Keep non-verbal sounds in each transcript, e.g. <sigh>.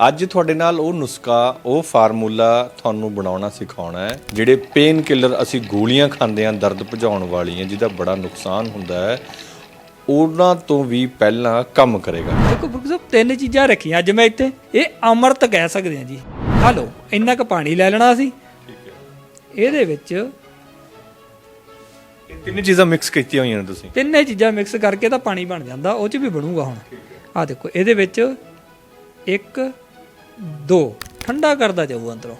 ਅੱਜ ਤੁਹਾਡੇ ਨਾਲ ਉਹ ਨੁਸਖਾ ਉਹ ਫਾਰਮੂਲਾ ਤੁਹਾਨੂੰ ਬਣਾਉਣਾ ਸਿਖਾਉਣਾ ਹੈ ਜਿਹੜੇ ਪੇਨ ਕਿਲਰ ਅਸੀਂ ਗੋਲੀਆਂ ਖਾਂਦੇ ਆਂ ਦਰਦ ਭਜਾਉਣ ਵਾਲੀਆਂ ਜਿਹਦਾ ਬੜਾ ਨੁਕਸਾਨ ਹੁੰਦਾ ਹੈ ਉਹਨਾਂ ਤੋਂ ਵੀ ਪਹਿਲਾਂ ਕੰਮ ਕਰੇਗਾ। ਦੇਖੋ ਬੁੱਕ ਸਾਹਿਬ ਤਿੰਨ ਚੀਜ਼ਾਂ ਰੱਖੀਆਂ ਅੱਜ ਮੈਂ ਇੱਥੇ ਇਹ ਅੰਮ੍ਰਿਤ ਕਹਿ ਸਕਦੇ ਹਾਂ ਜੀ। ਆ ਲਓ ਇੰਨਾ ਕੁ ਪਾਣੀ ਲੈ ਲੈਣਾ ਸੀ ਇਹਦੇ ਵਿੱਚ ਇਹ ਤਿੰਨ ਚੀਜ਼ਾਂ ਮਿਕਸ ਕੀਤੀਆਂ ਹੋਈਆਂ ਨੇ ਤੁਸੀਂ। ਤਿੰਨੇ ਚੀਜ਼ਾਂ ਮਿਕਸ ਕਰਕੇ ਤਾਂ ਪਾਣੀ ਬਣ ਜਾਂਦਾ ਉਹ ਚ ਵੀ ਬਣੂਗਾ ਹੁਣ। ਆ ਦੇਖੋ ਇਹਦੇ ਵਿੱਚ ਇੱਕ ਦੋ ਠੰਡਾ ਕਰਦਾ ਜਾਊ ਅੰਦਰੋਂ।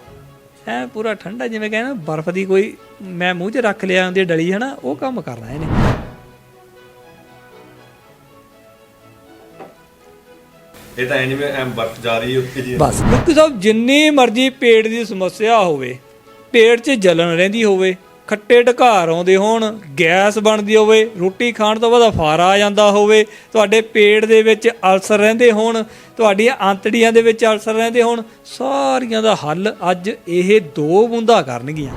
ਐ ਪੂਰਾ ਠੰਡਾ ਜਿਵੇਂ ਕਹਿੰਦਾ ਬਰਫ਼ ਦੀ ਕੋਈ ਮੈਂ ਮੂੰਹ 'ਚ ਰੱਖ ਲਿਆ ਹੁੰਦੀ ਡਲੀ ਹਨਾ ਉਹ ਕੰਮ ਕਰਨਾ ਇਹਨੇ। ਇਹ ਤਾਂ ਜਿਵੇਂ ਐਮ ਬਰਫ ਜਾ ਰਹੀ ਹੈ ਉੱਥੇ ਜੀ। ਬਸ ਡਾਕਟਰ ਸਾਹਿਬ ਜਿੰਨੀ ਮਰਜ਼ੀ ਪੇਟ ਦੀ ਸਮੱਸਿਆ ਹੋਵੇ ਪੇਟ 'ਚ ਜਲਨ ਰਹਿੰਦੀ ਹੋਵੇ ਖੱਟੇ ਢਕਾਰ ਆਉਂਦੇ ਹੋਣ, ਗੈਸ ਬਣਦੀ ਹੋਵੇ, ਰੋਟੀ ਖਾਣ ਤੋਂ ਬਾਅਦ ਫਾਰਾ ਆ ਜਾਂਦਾ ਹੋਵੇ, ਤੁਹਾਡੇ ਪੇਟ ਦੇ ਵਿੱਚ ਅਲਸਰ ਰਹਿੰਦੇ ਹੋਣ, ਤੁਹਾਡੀਆਂ ਆਂਤੜੀਆਂ ਦੇ ਵਿੱਚ ਅਲਸਰ ਰਹਿੰਦੇ ਹੋਣ, ਸਾਰੀਆਂ ਦਾ ਹੱਲ ਅੱਜ ਇਹ ਦੋ ਬੂੰਦਾਂ ਕਰਨਗੀਆਂ।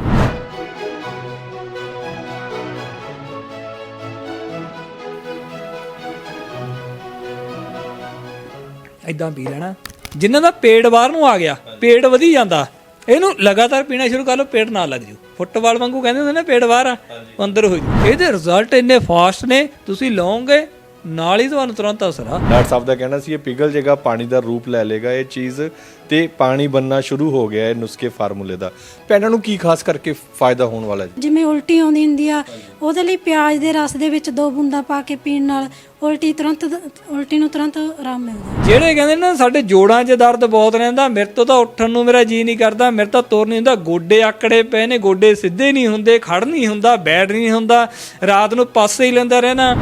ਇਦਾਂ ਪੀ ਲੈਣਾ। ਜਿਨ੍ਹਾਂ ਦਾ ਪੇਟ ਬਾਹਰ ਨੂੰ ਆ ਗਿਆ, ਪੇਟ ਵਧੀ ਜਾਂਦਾ। ਇਹਨੂੰ ਲਗਾਤਾਰ ਪੀਣਾ ਸ਼ੁਰੂ ਕਰ ਲਓ ਪੇਟ ਨਾ ਲੱਗ ਜੂ ਫੁੱਟਬਾਲ ਵਾਂਗੂ ਕਹਿੰਦੇ ਹੁੰਦੇ ਨੇ ਪੇਟ ਬਾਹਰ ਆ ਅੰਦਰ ਹੋ ਜੂ ਇਹਦੇ ਰਿਜ਼ਲਟ ਇੰਨੇ ਫਾਸਟ ਨੇ ਤੁਸੀਂ ਲਓਗੇ ਨਾਲ ਹੀ ਤੁਹਾਨੂੰ ਤੁਰੰਤ ਅਸਰ ਆ। ਡਾਕਟਰ ਸਾਹਿਬ ਦਾ ਕਹਿਣਾ ਸੀ ਇਹ ਪਿਘਲ ਜਾਏਗਾ ਪਾਣੀ ਦਾ ਰੂਪ ਲੈ ਲੇਗਾ ਇਹ ਚੀਜ਼ ਤੇ ਪਾਣੀ ਬੰਨਾ ਸ਼ੁਰੂ ਹੋ ਗਿਆ ਹੈ ਨੁਸਖੇ ਫਾਰਮੂਲੇ ਦਾ। ਪੈਨਾਂ ਨੂੰ ਕੀ ਖਾਸ ਕਰਕੇ ਫਾਇਦਾ ਹੋਣ ਵਾਲਾ ਹੈ ਜਿਵੇਂ ਉਲਟੀ ਆਉਂਦੀ ਹੁੰਦੀ ਆ ਉਹਦੇ ਲਈ ਪਿਆਜ਼ ਦੇ ਰਸ ਦੇ ਵਿੱਚ ਦੋ ਬੂੰਦਾਂ ਪਾ ਕੇ ਪੀਣ ਨਾਲ ਉਲਟੀ ਤੁਰੰਤ ਉਲਟੀ ਨੂੰ ਤੁਰੰਤ ਆਰਾਮ ਮਿਲਦਾ। ਜਿਹੜੇ ਕਹਿੰਦੇ ਨਾ ਸਾਡੇ ਜੋੜਾਂ 'ਚ ਦਰਦ ਬਹੁਤ ਰਹਿੰਦਾ ਮੇਰੇ ਤੋਂ ਤਾਂ ਉੱਠਣ ਨੂੰ ਮੇਰਾ ਜੀ ਨਹੀਂ ਕਰਦਾ ਮੇਰੇ ਤਾਂ ਤੁਰ ਨਹੀਂ ਹੁੰਦਾ ਗੋਡੇ ਆਕੜੇ ਪਏ ਨੇ ਗੋਡੇ ਸਿੱਧੇ ਨਹੀਂ ਹੁੰਦੇ ਖੜ ਨਹੀਂ ਹੁੰਦਾ ਬੈਠ ਨਹੀਂ ਹੁੰਦਾ ਰਾਤ ਨੂੰ ਪਾਸੇ ਹੀ ਲੈਂਦਾ ਰਹਿਣਾ।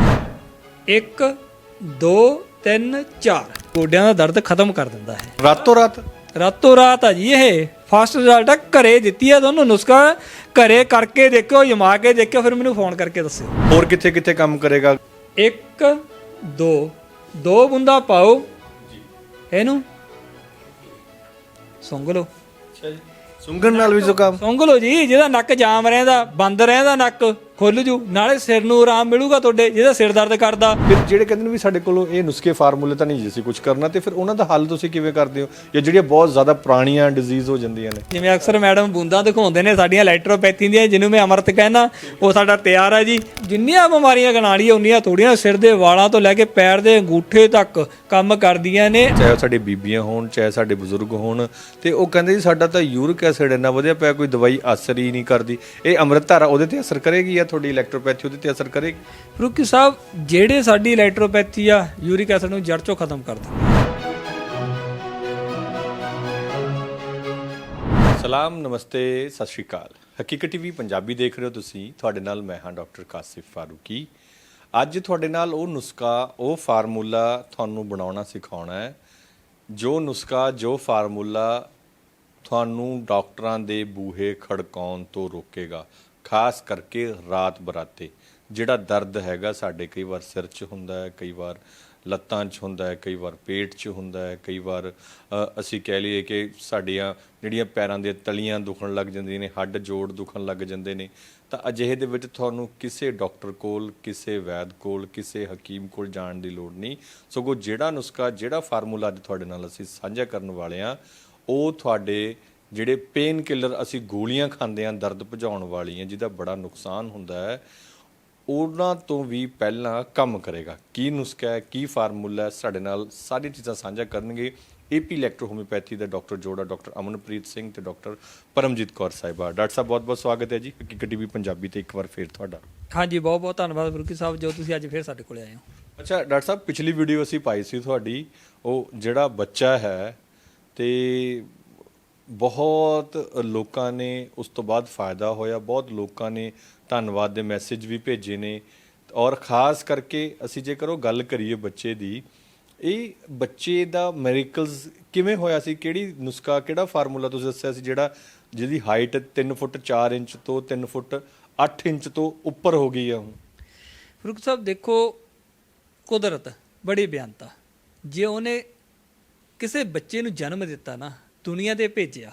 1 2 3 4 ਗੋਡਿਆਂ ਦਾ ਦਰਦ ਖਤਮ ਕਰ ਦਿੰਦਾ ਹੈ। ਰਾਤੋਂ ਰਾਤ ਰਾਤੋਂ ਰਾਤ ਆ ਜੀ ਇਹ। ਫਾਸਟ ਰਿਜ਼ਲਟ ਆ ਘਰੇ ਦਿੱਤੀ ਆ ਤੁਹਾਨੂੰ ਨੁਸਖਾ। ਘਰੇ ਕਰਕੇ ਦੇਖਿਓ ਜਮਾ ਕੇ ਦੇਖਿਓ ਫਿਰ ਮੈਨੂੰ ਫੋਨ ਕਰਕੇ ਦੱਸਿਓ। ਹੋਰ ਕਿੱਥੇ ਕਿੱਥੇ ਕੰਮ ਕਰੇਗਾ? ਇੱਕ ਦੋ। ਦੋ ਬੁੰਦਾ ਪਾਓ। ਇਹਨੂੰ। ਸੁੰਘ ਲਓ। ਸੁੰਗਣ ਨਾਲ ਵੀ ਜ਼ੁਕਾਮ। ਸੁੰਘ ਲਓ ਜੀ ਜਿਹਦਾ ਨੱਕ ਜਾਮ ਰਹਿੰਦਾ ਬੰਦ ਰਹਿੰਦਾ ਨੱਕ। ਖੁੱਲ ਜੂ ਨਾਲੇ ਸਿਰ ਨੂੰ ਆਰਾਮ ਮਿਲੂਗਾ ਤੁਹਾਡੇ ਜਿਹਦਾ ਸਿਰ ਦਰਦ ਕਰਦਾ। ਫਿਰ ਜਿਹੜੇ ਕਹਿੰਦੇ ਨੇ ਵੀ ਸਾਡੇ ਕੋਲੋਂ ਇਹ ਨੁਸਖੇ ਫਾਰਮੂਲੇ ਤਾਂ ਨਹੀਂ ਜੀ ਅਸੀਂ ਕੁਝ ਕਰਨਾ ਤੇ ਫਿਰ ਉਹਨਾਂ ਦਾ ਹੱਲ ਤੁਸੀਂ ਕਿਵੇਂ ਕਰਦੇ ਹੋ? ਜਾਂ ਜਿਹੜੀਆਂ ਬਹੁਤ ਜ਼ਿਆਦਾ ਪੁਰਾਣੀਆਂ ਡਿਜ਼ੀਜ਼ ਹੋ ਜਾਂਦੀਆਂ ਨੇ? ਜਿਵੇਂ ਅਕਸਰ ਮੈਡਮ ਬੂੰਦਾਂ ਦਿਖਾਉਂਦੇ ਨੇ ਸਾਡੀਆਂ ਇਲੈਕਟ੍ਰੋਪੈਥੀ ਦੀਆਂ ਜਿਹਨੂੰ ਮੈਂ ਅਮਰਤ ਕਹਿਣਾ ਉਹ ਸਾਡਾ ਤਿਆਰ ਹੈ ਜੀ। ਜਿੰਨੀਆਂ ਬਿਮਾਰੀਆਂ ਗਨਾਲੀਆਂ ਉਨੀਆਂ ਥੋੜੀਆਂ ਸਿਰ ਦੇ ਵਾਲਾਂ ਤੋਂ ਲੈ ਕੇ ਪੈਰ ਦੇ ਅੰਗੂਠੇ ਤੱਕ ਕੰਮ ਕਰਦੀਆਂ ਨੇ। ਚਾਹੇ ਸਾਡੇ ਬੀਬੀਆਂ ਹੋਣ ਚਾਹੇ ਸਾਡੇ ਬਜ਼ੁਰਗ ਹੋਣ ਤੇ ਉਹ ਕਹਿੰਦੇ ਜੀ ਸਾਡਾ ਤਾਂ ਯੂਰਿਕ ਐਸਿਡ ਇੰਨਾ ਵਧੀਆ ਪਿਆ ਕੋਈ ਦਵਾਈ ਅਸਰ ਹੀ ਨਹੀਂ ਕਰਦੀ। ਇਹ ਅੰਮ੍ਰਿਤ ਧਾਰਾ ਉਹਦੇ ਤੇ ਅਸਰ ਕਰੇਗੀ ਜਾਂ ਤੁਹਾਡੀ ਇਲੈਕਟ੍ਰੋਪੈਥੀ ਉਹਦੇ ਤੇ ਅਸਰ ਕਰੇਗੀ ਰੁਕੀ ਸਾਹਿਬ ਜਿਹੜੇ ਸਾਡੀ ਇਲੈਕਟ੍ਰੋਪੈਥੀ ਆ ਯੂਰਿਕ ਐਸਿਡ ਨੂੰ ਜੜ ਚੋਂ ਖਤਮ ਕਰ ਦਿੰਦੇ ਸਲਾਮ ਨਮਸਤੇ ਸਤਿ ਸ਼੍ਰੀ ਅਕਾਲ। ਹਕੀਕਤ ਟੀਵੀ ਪੰਜਾਬੀ ਦੇਖ ਰਹੇ ਹੋ ਤੁਸੀਂ। ਤੁਹਾਡੇ ਨਾਲ ਮੈਂ ਹਾਂ ਡਾਕਟਰ ਕਾਸਿਫ ਫਾਰੂਕੀ। ਅੱਜ ਤੁਹਾਡੇ ਨਾਲ ਉਹ ਨੁਸਖਾ ਉਹ ਫਾਰਮੂਲਾ ਤੁਹਾਨੂੰ ਬਣਾਉਣਾ ਸਿਖਾਉਣਾ ਹੈ ਜੋ ਨੁਸਖਾ ਜੋ ਫਾਰਮੂਲਾ ਤੁਹਾਨੂੰ ਡਾਕਟਰਾਂ ਦੇ ਬੂਹੇ ਖੜਕਾਉਣ ਤੋਂ ਰੋਕੇਗਾ। ਖਾਸ ਕਰਕੇ ਰਾਤ ਬਰਾਤੇ, ਜਿਹੜਾ ਦਰਦ ਹੈਗਾ ਸਾਡੇ ਕਈ ਵਾਰ ਸਿਰ 'ਚ ਹੁੰਦਾ ਹੈ, ਕਈ ਵਾਰ ਲੱਤਾਂ 'ਚ ਹੁੰਦਾ ਹੈ, ਕਈ ਵਾਰ ਪੇਟ 'ਚ ਹੁੰਦਾ ਹੈ, ਕਈ ਵਾਰ ਅਸੀਂ ਕਹਿ ਲਈਏ ਕਿ ਸਾਡੀਆਂ ਜਿਹੜੀਆਂ ਪੈਰਾਂ ਦੀਆਂ ਤਲੀਆਂ ਦੁਖਣ ਲੱਗ ਜਾਂਦੀਆਂ ਨੇ, ਹੱਡ ਜੋੜ ਦੁਖਣ ਲੱਗ ਜਾਂਦੇ ਨੇ, ਤਾਂ ਅਜਿਹੇ ਦੇ ਵਿੱਚ ਤੁਹਾਨੂੰ ਕਿਸੇ ਡਾਕਟਰ ਕੋਲ, ਕਿਸੇ ਵੈਦ ਕੋਲ, ਕਿਸੇ ਹਕੀਮ ਕੋਲ ਜਾਣ ਦੀ ਲੋੜ ਨਹੀਂ। ਸਗੋਂ ਜਿਹੜਾ ਨੁਸਖਾ, ਜਿਹੜਾ ਫਾਰਮੂਲਾ ਅੱਜ ਤੁਹਾਡੇ ਨਾਲ ਅਸੀਂ ਸਾਂਝਾ ਕਰਨ ਵਾਲੇ ਆ ਉਹ ਤੁਹਾਡੇ ਜਿਹੜੇ ਪੇਨ ਕਿਲਰ ਅਸੀਂ ਗੋਲੀਆਂ ਖਾਂਦੇ ਆਂ ਦਰਦ ਭਜਾਉਣ ਵਾਲੀਆਂ ਜਿਹਦਾ ਬੜਾ ਨੁਕਸਾਨ ਹੁੰਦਾ ਹੈ ਉਹਨਾਂ ਤੋਂ ਵੀ ਪਹਿਲਾਂ ਕੰਮ ਕਰੇਗਾ। ਕੀ ਨੁਸਖਾ ਹੈ ਕੀ ਫਾਰਮੂਲਾ ਹੈ ਸਾਡੇ ਨਾਲ ਸਾਰੀ ਚੀਜ਼ਾਂ ਸਾਂਝਾ ਕਰਨਗੇ ਏਪੀ ਇਲੈਕਟ੍ਰੋ ਹੋਮਿਓਪੈਥੀ ਦੇ ਡਾਕਟਰ ਜੋੜਾ ਡਾਕਟਰ ਅਮਨਪ੍ਰੀਤ ਸਿੰਘ ਤੇ ਡਾਕਟਰ ਪਰਮਜੀਤ ਕੌਰ ਸਾਹਿਬਾ। ਡਾਕਟਰ ਸਾਹਿਬ ਬਹੁਤ ਬਹੁਤ ਸਵਾਗਤ ਹੈ ਜੀ। ਹਕੀਕਤ ਟੀਵੀ ਪੰਜਾਬੀ ਤੇ ਇੱਕ ਵਾਰ ਫੇਰ ਤੁਹਾਡਾ। ਹਾਂਜੀ ਬਹੁਤ ਬਹੁਤ ਧੰਨਵਾਦ ਰੁਕੀ ਸਾਹਿਬ ਜੋ ਤੁਸੀਂ ਅੱਜ ਫੇਰ ਸਾਡੇ ਕੋਲ ਆਏ ਹੋ। ਅੱਛਾ ਡਾਕਟਰ ਸਾਹਿਬ ਪਿਛਲੀ ਵੀਡੀਓ ਅਸੀਂ ਪਾਈ ਸੀ ਤੁਹਾਡੀ ਉਹ ਜਿਹੜਾ ਬੱਚਾ ਹੈ ਤੇ ਬਹੁਤ ਲੋਕਾਂ ਨੇ ਉਸ ਤੋਂ ਬਾਅਦ ਫਾਇਦਾ ਹੋਇਆ, ਬਹੁਤ ਲੋਕਾਂ ਨੇ ਧੰਨਵਾਦ ਦੇ ਮੈਸੇਜ ਵੀ ਭੇਜੇ ਨੇ ਔਰ ਖਾਸ ਕਰਕੇ ਅਸੀਂ ਜੇਕਰ ਉਹ ਗੱਲ ਕਰੀਏ ਬੱਚੇ ਦੀ, ਇਹ ਬੱਚੇ ਦਾ ਮੈਰੀਕਲਸ ਕਿਵੇਂ ਹੋਇਆ ਸੀ? ਕਿਹੜੀ ਨੁਸਖਾ, ਕਿਹੜਾ ਫਾਰਮੂਲਾ ਤੁਸੀਂ ਦੱਸਿਆ ਸੀ ਜਿਹੜਾ ਜਿਹਦੀ ਹਾਈਟ 3 ਫੁੱਟ 4 ਇੰਚ ਤੋਂ 3 ਫੁੱਟ 8 ਇੰਚ ਤੋਂ ਉੱਪਰ ਹੋ ਗਈ ਆ ਹੁਣ? ਰੁਕ ਸਾਹਿਬ, ਦੇਖੋ, ਕੁਦਰਤ ਬੜੀ ਬਿਆਨਤਾ ਜੇ ਉਹਨੇ ਕਿਸੇ ਬੱਚੇ ਨੂੰ ਜਨਮ ਦਿੱਤਾ ਨਾ ਦੁਨੀਆ ਤੇ ਭੇਜਿਆ,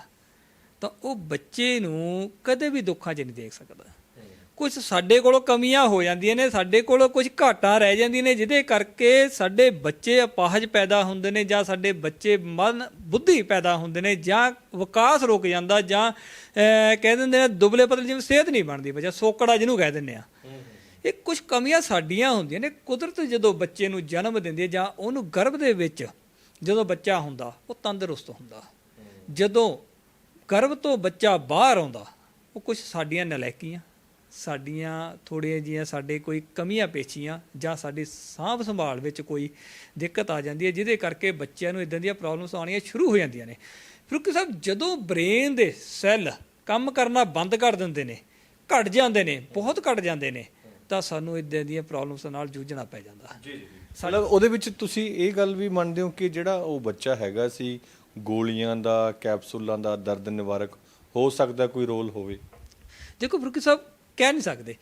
ਤਾਂ ਉਹ ਬੱਚੇ ਨੂੰ ਕਦੇ ਵੀ ਦੁੱਖਾਂ 'ਚ ਨਹੀਂ ਦੇਖ ਸਕਦਾ। ਕੁਝ ਸਾਡੇ ਕੋਲੋਂ ਕਮੀਆਂ ਹੋ ਜਾਂਦੀਆਂ ਨੇ, ਸਾਡੇ ਕੋਲੋਂ ਕੁਝ ਘਾਟਾਂ ਰਹਿ ਜਾਂਦੀਆਂ ਨੇ, ਜਿਹਦੇ ਕਰਕੇ ਸਾਡੇ ਬੱਚੇ ਅਪਾਹਜ ਪੈਦਾ ਹੁੰਦੇ ਨੇ ਜਾਂ ਸਾਡੇ ਬੱਚੇ ਮਨ ਬੁੱਧੀ ਪੈਦਾ ਹੁੰਦੇ ਨੇ ਜਾਂ ਵਿਕਾਸ ਰੁਕ ਜਾਂਦਾ ਜਾਂ ਕਹਿ ਦਿੰਦੇ ਨੇ ਦੁਬਲੇ ਪਤਲੇ ਜਿਵੇਂ ਸਿਹਤ ਨਹੀਂ ਬਣਦੀ ਬੱਚਾ ਸੋਕੜਾ ਜਿਹਨੂੰ ਕਹਿ ਦਿੰਦੇ ਆ। ਇਹ ਕੁਝ ਕਮੀਆਂ ਸਾਡੀਆਂ ਹੁੰਦੀਆਂ ਨੇ, ਕੁਦਰਤ ਜਦੋਂ ਬੱਚੇ ਨੂੰ ਜਨਮ ਦਿੰਦੀ ਹੈ ਜਾਂ ਉਹਨੂੰ ਗਰਭ ਦੇ ਵਿੱਚ ਜਦੋਂ ਬੱਚਾ ਹੁੰਦਾ, ਉਹ ਤੰਦਰੁਸਤ ਹੁੰਦਾ। ਜਦੋਂ ਗਰਭ ਤੋਂ ਬੱਚਾ ਬਾਹਰ ਆਉਂਦਾ ਉਹ ਕੁਝ ਸਾਡੀਆਂ ਨਲਾਇਕੀਆਂ ਸਾਡੀਆਂ ਥੋੜ੍ਹੀਆਂ ਜੀਆਂ ਸਾਡੇ ਕੋਈ ਕਮੀਆਂ ਪੇਚੀਆਂ ਜਾਂ ਸਾਡੀ ਸਾਂਭ ਸੰਭਾਲ ਵਿੱਚ ਕੋਈ ਦਿੱਕਤ ਆ ਜਾਂਦੀ ਹੈ ਜਿਹਦੇ ਕਰਕੇ ਬੱਚਿਆਂ ਨੂੰ ਇਦਾਂ ਦੀਆਂ ਪ੍ਰੋਬਲਮਸ ਆਉਣੀਆਂ ਸ਼ੁਰੂ ਹੋ ਜਾਂਦੀਆਂ ਨੇ। ਫਰੂਕੀ ਸਾਹਿਬ ਜਦੋਂ ਬ੍ਰੇਨ ਦੇ ਸੈੱਲ ਕੰਮ ਕਰਨਾ ਬੰਦ ਕਰ ਦਿੰਦੇ ਨੇ ਘਟ ਜਾਂਦੇ ਨੇ ਬਹੁਤ ਘਟ ਜਾਂਦੇ ਨੇ ਤਾਂ ਸਾਨੂੰ ਇਦਾਂ ਦੀਆਂ ਪ੍ਰੋਬਲਮਸ ਨਾਲ ਜੂਝਣਾ ਪੈ ਜਾਂਦਾ। ਜੀ ਜੀ। ਮਤਲਬ ਉਹਦੇ ਵਿੱਚ ਤੁਸੀਂ ਇਹ ਗੱਲ ਵੀ ਮੰਨਦੇ ਹੋ ਕਿ ਜਿਹੜਾ ਉਹ ਬੱਚਾ ਹੈਗਾ ਸੀ ਗੋਲੀਆਂ ਦਾ ਕੈਪਸੂਲਾਂ ਦਾ ਦਰਦ ਨਿਵਾਰਕ ਹੋ ਸਕਦਾ ਕੋਈ ਰੋਲ ਹੋਵੇ। ਦੇਖੋ ਫਰੂਕੀ ਸਾਹਿਬ ਕਹਿ ਨਹੀਂ ਸਕਦੇ।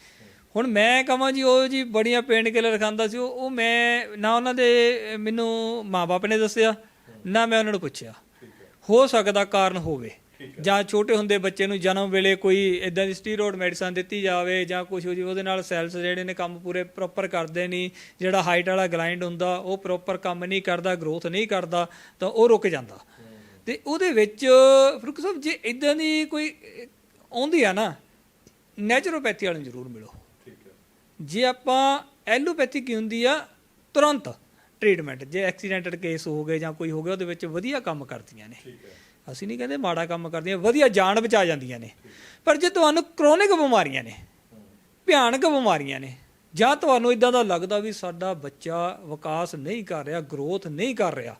ਹੁਣ ਮੈਂ ਕਹਾਂ ਜੀ ਉਹ ਜੀ ਬੜੀਆਂ ਪੇਨ ਕਿਲਰ ਖਾਂਦਾ ਸੀ ਉਹ ਮੈਂ ਨਾ ਉਹਨਾਂ ਦੇ ਅਹ, ਮੈਨੂੰ ਮਾਪੇ ਨੇ ਦੱਸਿਆ ਨਾ ਮੈਂ ਉਹਨਾਂ ਨੂੰ ਪੁੱਛਿਆ। ਹੋ ਸਕਦਾ ਕਾਰਨ ਹੋਵੇ ਜਾਂ ਛੋਟੇ ਹੁੰਦੇ ਬੱਚੇ ਨੂੰ ਜਨਮ ਵੇਲੇ ਕੋਈ ਇਦਾਂ ਦੀ ਸਟੀਰੋਇਡ ਮੈਡੀਸਨ ਦਿੱਤੀ ਜਾਵੇ ਜਾਂ ਕੁਝ ਹੋ ਜੀ ਉਹਦੇ ਨਾਲ ਸੈਲਸ ਜਿਹੜੇ ਨੇ ਕੰਮ ਪੂਰੇ ਪ੍ਰੋਪਰ ਕਰਦੇ ਨਹੀਂ ਜਿਹੜਾ ਹਾਈਟ ਵਾਲਾ ਗਲਾਈਂਡ ਹੁੰਦਾ ਉਹ ਪ੍ਰੋਪਰ ਕੰਮ ਨਹੀਂ ਕਰਦਾ ਗਰੋਥ ਨਹੀਂ ਕਰਦਾ ਤਾਂ ਉਹ ਰੁਕ ਜਾਂਦਾ। ਤੇ ਉਹਦੇ ਵਿੱਚ ਫਰੂਕ ਸਾਹਿਬ ਜੇ ਇਦਾਂ ਦੀ ਕੋਈ ਆਉਂਦੀ ਆ ਨਾ ਨੈਚੁਰੋਪੈਥੀ ਵਾਲੇ ਨੂੰ ਜ਼ਰੂਰ ਮਿਲੋ। ਜੇ ਆਪਾਂ ਐਲੋਪੈਥੀ ਕੀ ਹੁੰਦੀ ਆ ਤੁਰੰਤ ਟ੍ਰੀਟਮੈਂਟ ਜੇ ਐਕਸੀਡੈਂਟਡ ਕੇਸ ਹੋ ਗਏ ਜਾਂ ਕੋਈ ਹੋ ਗਿਆ ਉਹਦੇ ਵਿੱਚ ਵਧੀਆ ਕੰਮ ਕਰਦੀਆਂ ਨੇ। ਅਸੀਂ ਨਹੀਂ ਕਹਿੰਦੇ ਮਾੜਾ ਕੰਮ ਕਰਦੀਆਂ ਵਧੀਆ ਜਾਨ ਬਚਾ ਜਾਂਦੀਆਂ ਨੇ। ਪਰ ਜੇ ਤੁਹਾਨੂੰ ਕ੍ਰੋਨਿਕ ਬਿਮਾਰੀਆਂ ਨੇ ਭਿਆਨਕ ਬਿਮਾਰੀਆਂ ਨੇ ਜਾਂ ਤੁਹਾਨੂੰ ਇਦਾਂ ਦਾ ਲੱਗਦਾ ਵੀ ਸਾਡਾ ਬੱਚਾ ਵਿਕਾਸ ਨਹੀਂ ਕਰ ਰਿਹਾ ਗਰੋਥ ਨਹੀਂ ਕਰ ਰਿਹਾ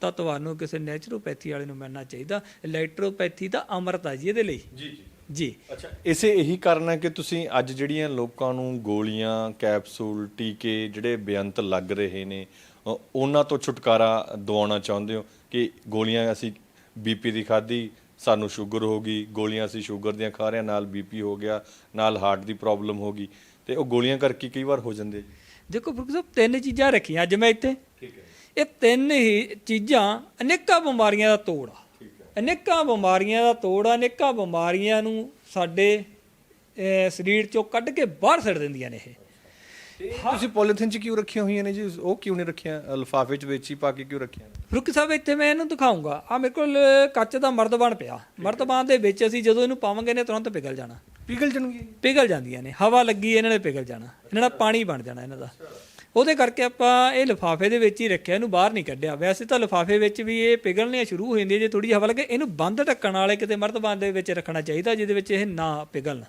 ਤਾਂ ਤੁਹਾਨੂੰ ਕਿਸੇ ਨੈਚੁਰੋਪੈਥੀ ਵਾਲੇ ਨੂੰ ਮਿਲਣਾ ਚਾਹੀਦਾ ਇਲੈਕਟ੍ਰੋਪੈਥੀ ਤਾਂ ਅਮਰਤ ਆ ਜੀ ਇਹਦੇ ਲਈ। ਜੀ ਜੀ। ਜੀ। ਅੱਛਾ ਇਸੇ ਇਹੀ ਕਾਰਨ ਹੈ ਕਿ ਤੁਸੀਂ ਅੱਜ ਜਿਹੜੀਆਂ ਲੋਕਾਂ ਨੂੰ ਗੋਲੀਆਂ ਕੈਪਸੂਲ ਟੀਕੇ ਜਿਹੜੇ ਬੇਅੰਤ ਲੱਗ ਰਹੇ ਨੇ ਉਹਨਾਂ ਤੋਂ ਛੁਟਕਾਰਾ ਦਿਵਾਉਣਾ ਚਾਹੁੰਦੇ ਹੋ ਕਿ ਗੋਲੀਆਂ ਅਸੀਂ ਬੀਪੀ ਦੀ ਖਾਧੀ ਸਾਨੂੰ ਸ਼ੂਗਰ ਹੋ ਗਈ ਗੋਲੀਆਂ ਅਸੀਂ ਸ਼ੂਗਰ ਦੀਆਂ ਖਾ ਰਹੇ ਨਾਲ ਬੀਪੀ ਹੋ ਗਿਆ ਨਾਲ ਹਾਰਟ ਦੀ ਪ੍ਰੋਬਲਮ ਹੋ ਗਈ ਤੇ ਉਹ ਗੋਲੀਆਂ ਕਰਕੇ ਕਈ ਵਾਰ ਹੋ ਜਾਂਦੇ ਦੇਖੋ ਫਰੂਕ ਸਾਹਿਬ ਤਿੰਨ ਚੀਜ਼ਾਂ ਰੱਖੀਆਂ ਅੱਜ ਮੈਂ ਇੱਥੇ। ਠੀਕ ਹੈ। ਇਹ ਤਿੰਨ ਹੀ ਚੀਜ਼ਾਂ ਅਨੇਕਾਂ ਬਿਮਾਰੀਆਂ ਦਾ ਤੋੜ ਆ। ਅਨੇਕਾਂ ਬਿਮਾਰੀਆਂ ਦਾ ਤੋੜ ਆ ਅਨੇਕਾਂ ਬਿਮਾਰੀਆਂ ਨੂੰ ਸਾਡੇ ਸਰੀਰ ਚੋਂ ਕੱਢ ਕੇ ਬਾਹਰ ਛੱਡ ਦਿੰਦੀਆਂ ਨੇ ਇਹ। ਤੁਸੀਂ ਪੋਲੀਥੀਨ ਚ ਕਿਉਂ ਰੱਖੀਆਂ ਹੋਈਆਂ ਨੇ ਜੀ? ਉਹ ਕਿਉਂ ਨਹੀਂ ਰੱਖੀਆਂ? ਲਿਫਾਫੇ ਚ ਵਿੱਚ ਹੀ ਪਾ ਕੇ ਕਿਉਂ ਰੱਖੀਆਂ ਨੇ? ਫਰੂਕ ਸਾਹਿਬ ਇੱਥੇ ਮੈਂ ਇਹਨੂੰ ਦਿਖਾਉਂਗਾ। ਆ ਮੇਰੇ ਕੋਲ ਕੱਚ ਦਾ ਮਰਦਬਾਨ ਪਿਆ। ਮਰਦਬਾਨ ਦੇ ਵਿੱਚ ਅਸੀਂ ਜਦੋਂ ਇਹਨੂੰ ਪਾਵਾਂਗੇ ਨੇ ਤੁਰੰਤ ਪਿਘਲ ਜਾਣਾ। ਪਿਘਲ ਜਾਣਗੇ ਪਿਘਲ ਜਾਂਦੀਆਂ ਨੇ। ਹਵਾ ਲੱਗੀ ਇਹਨਾਂ ਨੇ ਪਿਘਲ ਜਾਣਾ। ਇਹਨਾਂ ਦਾ ਪਾਣੀ ਬਣ ਜਾਣਾ ਇਹਨਾਂ ਦਾ। ਉਹਦੇ ਕਰਕੇ ਆਪਾਂ ਇਹ ਲਿਫਾਫੇ ਦੇ ਵਿੱਚ ਹੀ ਰੱਖਿਆ, ਇਹਨੂੰ ਬਾਹਰ ਨਹੀਂ ਕੱਢਿਆ। ਵੈਸੇ ਤਾਂ ਲਿਫਾਫੇ ਵਿੱਚ ਵੀ ਇਹ ਪਿਘਲਣੀਆਂ ਸ਼ੁਰੂ ਹੋ ਜਾਂਦੀਆਂ ਜੇ ਥੋੜੀ ਹਵਾ ਲੱਗੇ, ਇਹਨੂੰ ਬੰਦ ਢੱਕਣ ਵਾਲੇ ਕਿਤੇ ਮਰਤਬਾਨ ਦੇ ਵਿੱਚ ਰੱਖਣਾ ਚਾਹੀਦਾ, ਜਿਹਦੇ ਵਿੱਚ ਇਹ ਨਾ ਪਿਘਲਣ।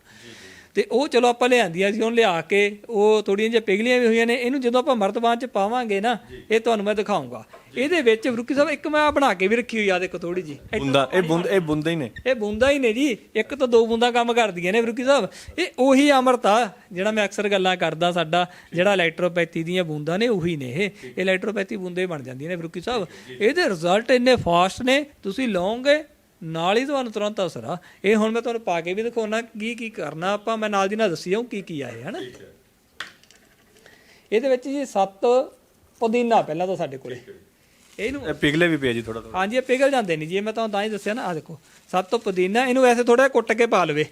ਤੇ ਉਹ ਚਲੋ ਆਪਾਂ ਲਿਆਂਦੀਆਂ ਸੀ ਉਹਨੂੰ ਲਿਆ ਕੇ ਉਹ ਥੋੜੀਆਂ ਜਿਹੀਆਂ ਪਿਘਲੀਆਂ ਵੀ ਹੋਈਆਂ ਨੇ ਇਹਨੂੰ ਜਦੋਂ ਆਪਾਂ ਮਰਤਬਾਨ 'ਚ ਪਾਵਾਂਗੇ ਨਾ ਇਹ ਤੁਹਾਨੂੰ ਮੈਂ ਦਿਖਾਉਂਗਾ। ਇਹਦੇ ਵਿੱਚ ਰੁਕੀ ਸਾਹਿਬ ਇੱਕ ਮੈਂ ਬਣਾ ਕੇ ਵੀ ਰੱਖੀ ਹੋਈ ਆ ਦੇਖੋ ਥੋੜੀ ਜੀ ਬੁੰਦਾ ਇਹ ਬੁੰਦ ਇਹ ਬੁੰਦਾ ਹੀ ਨੇ। ਇਹ ਬੂੰਦਾਂ ਹੀ ਨੇ ਜੀ ਇੱਕ ਤੋਂ ਦੋ ਬੂੰਦਾਂ ਕੰਮ ਕਰਦੀਆਂ ਨੇ ਰੁਕੀ ਸਾਹਿਬ। ਇਹ ਉਹੀ ਅਮਰਤ ਆ ਜਿਹੜਾ ਮੈਂ ਅਕਸਰ ਗੱਲਾਂ ਕਰਦਾ ਸਾਡਾ ਜਿਹੜਾ ਇਲੈਕਟ੍ਰੋਪੈਥੀ ਦੀਆਂ ਬੂੰਦਾਂ ਨੇ ਉਹੀ ਨੇ ਇਹ। ਇਹ ਇਲੈਕਟ੍ਰੋਪੈਥੀ ਬੂੰਦੇ ਬਣ ਜਾਂਦੀਆਂ ਨੇ ਰੁਕੀ ਸਾਹਿਬ। ਇਹਦੇ ਰਿਜ਼ਲਟ ਇੰਨੇ ਫਾਸਟ ਨੇ ਤੁਸੀਂ ਲਓਗੇ ਨਾਲ ਹੀ ਤੁਹਾਨੂੰ ਤੁਰੰਤ ਅਸਰ ਆ। ਇਹ ਹੁਣ ਮੈਂ ਤੁਹਾਨੂੰ ਪਾ ਕੇ ਵੀ ਦਿਖਾਉਣਾ ਕੀ ਕੀ ਕਰਨਾ। ਆਪਾਂ ਮੈਂ ਨਾਲ ਦੀ ਨਾਲ ਦੱਸੀ ਜਾਊਂ ਕੀ ਕੀ ਆ ਇਹ ਹਨਾ ਇਹਦੇ ਵਿੱਚ ਜੀ ਸੱਤ ਪੁਦੀਨਾ ਪਹਿਲਾਂ ਤਾਂ ਸਾਡੇ ਕੋਲੇ। ਇਹਨੂੰ ਇਹ ਪਿਘਲੇ ਵੀ ਪਿਆ ਜੀ ਥੋੜਾ ਥੋੜਾ ਹਾਂਜੀ ਇਹ ਪਿਘਲ ਜਾਂਦੇ ਨਹੀਂ ਜੀ। ਮੈਂ ਤੁਹਾਨੂੰ ਤਾਂ ਹੀ ਦੱਸਿਆ ਨਾ ਆ ਦੇਖੋ ਸੱਤ ਤੋਂ ਪੁਦੀਨਾ। ਇਹਨੂੰ ਵੈਸੇ ਥੋੜਾ ਕੁੱਟ ਕੇ ਪਾ ਲਵੇ।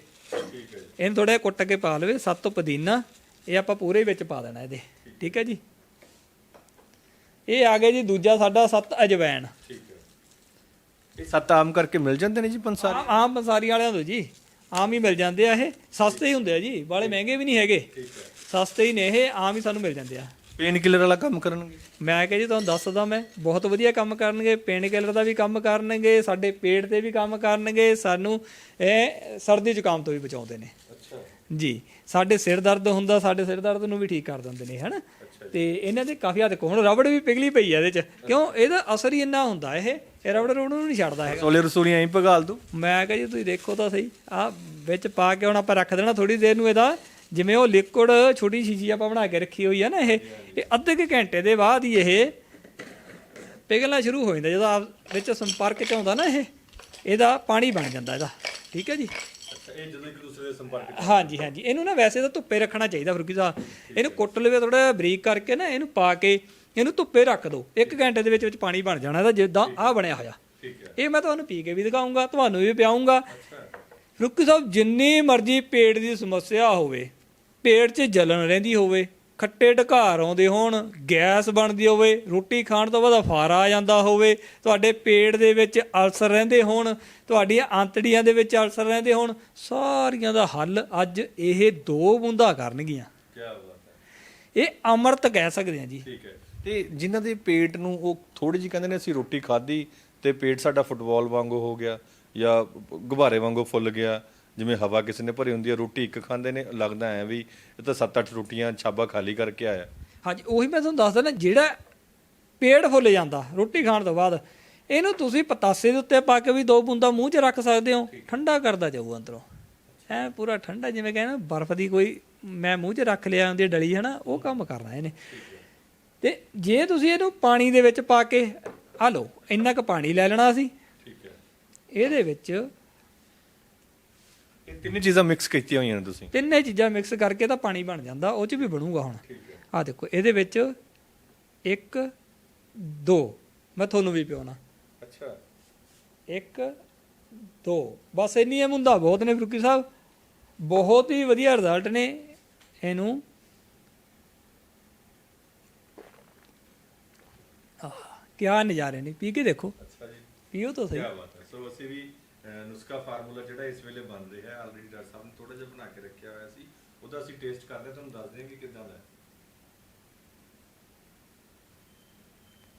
ਇਹਨੂੰ ਥੋੜਾ ਜਿਹਾ ਕੁੱਟ ਕੇ ਪਾ ਲਵੇ ਸੱਤ ਤੋਂ ਪੁਦੀਨਾ। ਇਹ ਆਪਾਂ ਪੂਰੇ ਵਿੱਚ ਪਾ ਦੇਣਾ ਇਹਦੇ। ਠੀਕ ਹੈ ਜੀ। ਇਹ ਆ ਗਿਆ ਜੀ ਦੂਜਾ ਸਾਡਾ ਸੱਤ ਅਜਵੈਣ। ਇਹ ਸੱਤ ਆਮ ਕਰਕੇ ਮਿਲ ਜਾਂਦੇ ਨੇ ਜੀ ਪੰਸਾਰ? ਆਮ ਪੰਸਾਰੀ ਵਾਲਿਆਂ ਤੋਂ ਜੀ। ਆਮ ਹੀ ਮਿਲ ਜਾਂਦੇ ਆ ਇਹ। ਸਸਤੇ ਹੀ ਹੁੰਦੇ ਆ ਜੀ। ਬਾਲੇ ਮਹਿੰਗੇ ਵੀ ਨਹੀਂ ਹੈਗੇ। ਸਸਤੇ ਹੀ ਨੇ ਇਹ। ਆਮ ਹੀ ਸਾਨੂੰ ਮਿਲ ਜਾਂਦੇ ਆ। ਪੇਨ ਕਿਲਰ ਵਾਲਾ ਕੰਮ ਕਰਨਗੇ? ਮੈਂ ਕਿਹਾ ਜੀ ਤੁਹਾਨੂੰ ਦੱਸਦਾ ਮੈਂ। ਬਹੁਤ ਵਧੀਆ ਕੰਮ ਕਰਨਗੇ। ਪੇਨ ਕਿਲਰ ਦਾ ਵੀ ਕੰਮ ਕਰਨਗੇ। ਸਾਡੇ ਪੇਟ ਤੇ ਵੀ ਕੰਮ ਕਰਨਗੇ। ਸਾਨੂੰ ਇਹ ਸਰਦੀ ਜ਼ੁਕਾਮ ਤੋਂ ਵੀ ਬਚਾਉਂਦੇ ਨੇ। ਅੱਛਾ। ਜੀ। ਸਾਡੇ ਸਿਰ ਦਰਦ ਹੁੰਦਾ ਸਾਡੇ ਸਿਰ ਦਰਦ ਨੂੰ ਵੀ ਠੀਕ ਕਰ ਦਿੰਦੇ ਨੇ ਹਨਾ? ਤੇ ਇਹਨਾਂ ਦੇ ਕਾਫੀ ਹੱਦ ਹੁਣ ਰਬੜ ਵੀ ਪਿਘਲੀ ਪਈ ਆ ਇਹਦੇ ਚ। ਕਿਉਂ? ਇਹਦਾ ਅਸਰ ਹੀ ਇੰਨਾ ਹੁੰਦਾ ਇਹ। ਇਹ ਰਬੜ ਰੋੜ ਨੂੰ ਨਹੀਂ ਛੱਡਦਾ ਹੈਗਾ। ਸੋਲੇ ਰਸੂਲੀਆਂ ਹੀ ਭਗਾਲ ਦੋ ਮੈਂ ਕਿਹਾ ਜੀ ਤੁਸੀਂ ਦੇਖੋ ਤਾਂ ਸਹੀ। ਆ ਵਿੱਚ ਪਾ ਕੇ ਹੁਣ ਆਪਾਂ ਰੱਖ ਦੇਣਾ ਥੋੜੀ ਦੇਰ ਨੂੰ ਇਹਦਾ। ਜਿਵੇਂ ਉਹ ਲਿਕੁਇਡ ਛੋਟੀ ਸ਼ੀਸ਼ੀ ਆਪਾਂ ਬਣਾ ਕੇ ਰੱਖੀ ਹੋਈ ਆ ਨਾ ਇਹ ਇਹ ਅੱਧੇ ਕੁ ਘੰਟੇ ਦੇ ਬਾਅਦ ਹੀ ਇਹ ਪਿਘਲਣਾ ਸ਼ੁਰੂ ਹੋ ਜਾਂਦਾ। ਜਦੋਂ ਆਪ ਵਿੱਚ ਸੰਪਰਕ ਚ ਆਉਂਦਾ ਨਾ ਇਹ ਇਹਦਾ ਪਾਣੀ ਬਣ ਜਾਂਦਾ ਇਹਦਾ। ਠੀਕ ਹੈ ਜੀ? ਇਹ ਜਦੋਂ ਇੱਕ ਦੂਸਰੇ ਦੇ ਸੰਪਰਕ ਹਾਂਜੀ ਹਾਂਜੀ। ਇਹਨੂੰ ਨਾ ਵੈਸੇ ਤਾਂ ਧੁੱਪੇ ਰੱਖਣਾ ਚਾਹੀਦਾ ਫਰੂਕੀ ਸਾਹਿਬ ਇਹਨੂੰ ਕੁੱਟ ਲਵੇ ਥੋੜਾ ਬਰੀਕ ਕਰਕੇ ਨਾ ਇਹਨੂੰ ਪਾ ਕੇ ਇਹਨੂੰ ਧੁੱਪੇ ਰੱਖ ਦਿਓ ਇੱਕ ਘੰਟੇ ਦੇ ਵਿੱਚ ਵਿੱਚ ਪਾਣੀ ਬਣ ਜਾਣਾ ਇਹਦਾ ਜਿੱਦਾਂ ਆ ਬਣਿਆ ਹੋਇਆ। ਇਹ ਮੈਂ ਤੁਹਾਨੂੰ ਪੀ ਕੇ ਵੀ ਦਿਖਾਉਂਗਾ ਤੁਹਾਨੂੰ ਵੀ ਪਿਆਉਂਗਾ ਫਰੂਕੀ ਸਾਹਿਬ ਜਿੰਨੀ ਮਰਜ਼ੀ ਪੇਟ ਦੀ ਸਮੱਸਿਆ ਹੋਵੇ ਪੇਟ 'ਚ ਜਲਨ ਰਹਿੰਦੀ ਹੋਵੇ ਖੱਟੇ ਢਕਾਰ ਆਉਂਦੇ ਹੋਣ ਗੈਸ ਬਣਦੀ ਹੋਵੇ ਰੋਟੀ ਖਾਣ ਤੋਂ ਬਾਅਦ ਫਾਰਾ ਆ ਜਾਂਦਾ ਹੋਵੇ ਤੁਹਾਡੇ ਪੇਟ ਦੇ ਵਿੱਚ ਅਲਸਰ ਰਹਿੰਦੇ ਹੋਣ ਤੁਹਾਡੀਆਂ ਆਂਤੜੀਆਂ ਦੇ ਵਿੱਚ ਅਲਸਰ ਰਹਿੰਦੇ ਹੋਣ ਸਾਰੀਆਂ ਦਾ ਹੱਲ ਅੱਜ ਇਹ ਦੋ ਬੂੰਦਾਂ ਕਰਨਗੀਆਂ। ਕੀ ਬਾਤ ਹੈ। ਇਹ ਅੰਮ੍ਰਿਤ ਕਹਿ ਸਕਦੇ ਹਾਂ ਜੀ। ਠੀਕ ਹੈ। ਤੇ ਜਿਨ੍ਹਾਂ ਦੇ ਪੇਟ ਨੂੰ ਉਹ ਥੋੜੀ ਜਿਹੀ ਕਹਿੰਦੇ ਨੇ ਅਸੀਂ ਰੋਟੀ ਖਾਧੀ ਤੇ ਪੇਟ ਸਾਡਾ ਫੁੱਟਬਾਲ ਵਾਂਗੂ ਹੋ ਗਿਆ ਜਾਂ ਗੁਬਾਰੇ ਵਾਂਗੂ ਫੁੱਲ ਗਿਆ, ਜਿਵੇਂ ਹਵਾ ਕਿਸੇ ਨੇ ਭਰੀ ਹੁੰਦੀ ਹੈ, ਰੋਟੀ ਇੱਕ ਖਾਂਦੇ ਨੇ, ਲੱਗਦਾ ਐ ਵੀ ਇਹ ਤਾਂ 7-8 ਰੋਟੀਆਂ ਛਾਬਾ ਖਾਲੀ ਕਰਕੇ ਆਇਆ। ਹਾਂਜੀ, ਉਹੀ ਮੈਂ ਤੁਹਾਨੂੰ ਦੱਸਦਾ ਨਾ, ਜਿਹੜਾ ਪੇਟ ਫੁੱਲ ਜਾਂਦਾ, ਰੋਟੀ ਖਾਣ ਤੋਂ ਬਾਅਦ, ਇਹਨੂੰ ਤੁਸੀਂ ਪਤਾਸੇ ਦੇ ਉੱਤੇ ਪਾ ਕੇ ਵੀ ਦੋ ਬੂੰਦਾ ਮੂੰਹ 'ਚ ਰੱਖ ਸਕਦੇ ਹੋ, ਠੰਡਾ ਕਰਦਾ ਜਾਊ ਅੰਦਰੋਂ। ਐ ਪੂਰਾ ਠੰਡਾ, ਜਿਵੇਂ ਕਹਿੰਦੇ ਬਰਫ਼ ਦੀ ਕੋਈ ਮੈਂ ਮੂੰਹ 'ਚ ਰੱਖ ਲਿਆ ਹੁੰਦੀ ਹੈ ਡਲੀ ਹਨਾ ਉਹ ਕੰਮ ਕਰਨਾ ਇਹਨੇ। ਤੇ ਜੇ ਤੁਸੀਂ ਇਹਨੂੰ ਪਾਣੀ ਦੇ ਵਿੱਚ ਪਾ ਕੇ ਆ ਲਓ ਇੰਨਾ ਕੁ ਪਾਣੀ ਲੈ ਲੈਣਾ ਸੀ ਠੀਕ ਹੈ। ਇਹਦੇ ਵਿੱਚ ਇਹ ਤਿੰਨੇ ਚੀਜ਼ਾਂ ਮਿਕਸ ਕੀਤੀਆਂ ਹੋਈਆਂ ਨੇ ਤੁਸੀਂ। ਤਿੰਨੇ ਚੀਜ਼ਾਂ ਮਿਕਸ ਕਰਕੇ ਤਾਂ ਪਾਣੀ ਬਣ ਜਾਂਦਾ ਉਹ 'ਚ ਵੀ ਬਣੂਗਾ ਹੁਣ। ਆ ਦੇਖੋ ਇਹਦੇ ਵਿੱਚ ਇੱਕ ਦੋ ਮੈਂ ਤੁਹਾਨੂੰ ਵੀ ਪਿਉਣਾ ਅੱਛਾ। ਇੱਕ ਦੋ ਬਸ ਇੰਨੀ ਇਹ ਮੁੰਦਾ ਬਹੁਤ ਨੇ ਫਰੂਕੀ ਸਾਹਿਬ। ਬਹੁਤ ਹੀ ਵਧੀਆ ਰਿਜ਼ਲਟ ਨੇ ਇਹਨੂੰ। ਆਹ ਕੀ ਨਜ਼ਾਰੇ ਨੇ? ਪੀ ਕੇ ਦੇਖੋ। ਅੱਛਾ ਜੀ। ਪੀਓ ਤਾਂ ਸਹੀ। ਕੀ ਬਾਤ ਹੈ। ਸੋ ਅਸੀਂ ਵੀ ਅਹ, ਨੁਸਖਾ ਫਾਰਮੂਲਾ ਜਿਹੜਾ ਇਸ ਵੇਲੇ ਬਣ ਰਿਹਾ ਹੈ ਆਲਰੇਡੀ ਡਾਕਟਰ ਸਾਹਿਬ ਨੇ ਥੋੜਾ ਜਿਹਾ ਬਣਾ ਕੇ ਰੱਖਿਆ ਹੋਇਆ ਸੀ। ਉਹਦਾ ਅਸੀਂ ਟੇਸਟ ਕਰਦੇ ਹਾਂ। ਤੁਹਾਨੂੰ ਦੱਸ ਦਿਆਂਗੇ ਕਿਦਾਂ ਦਾ ਹੈ।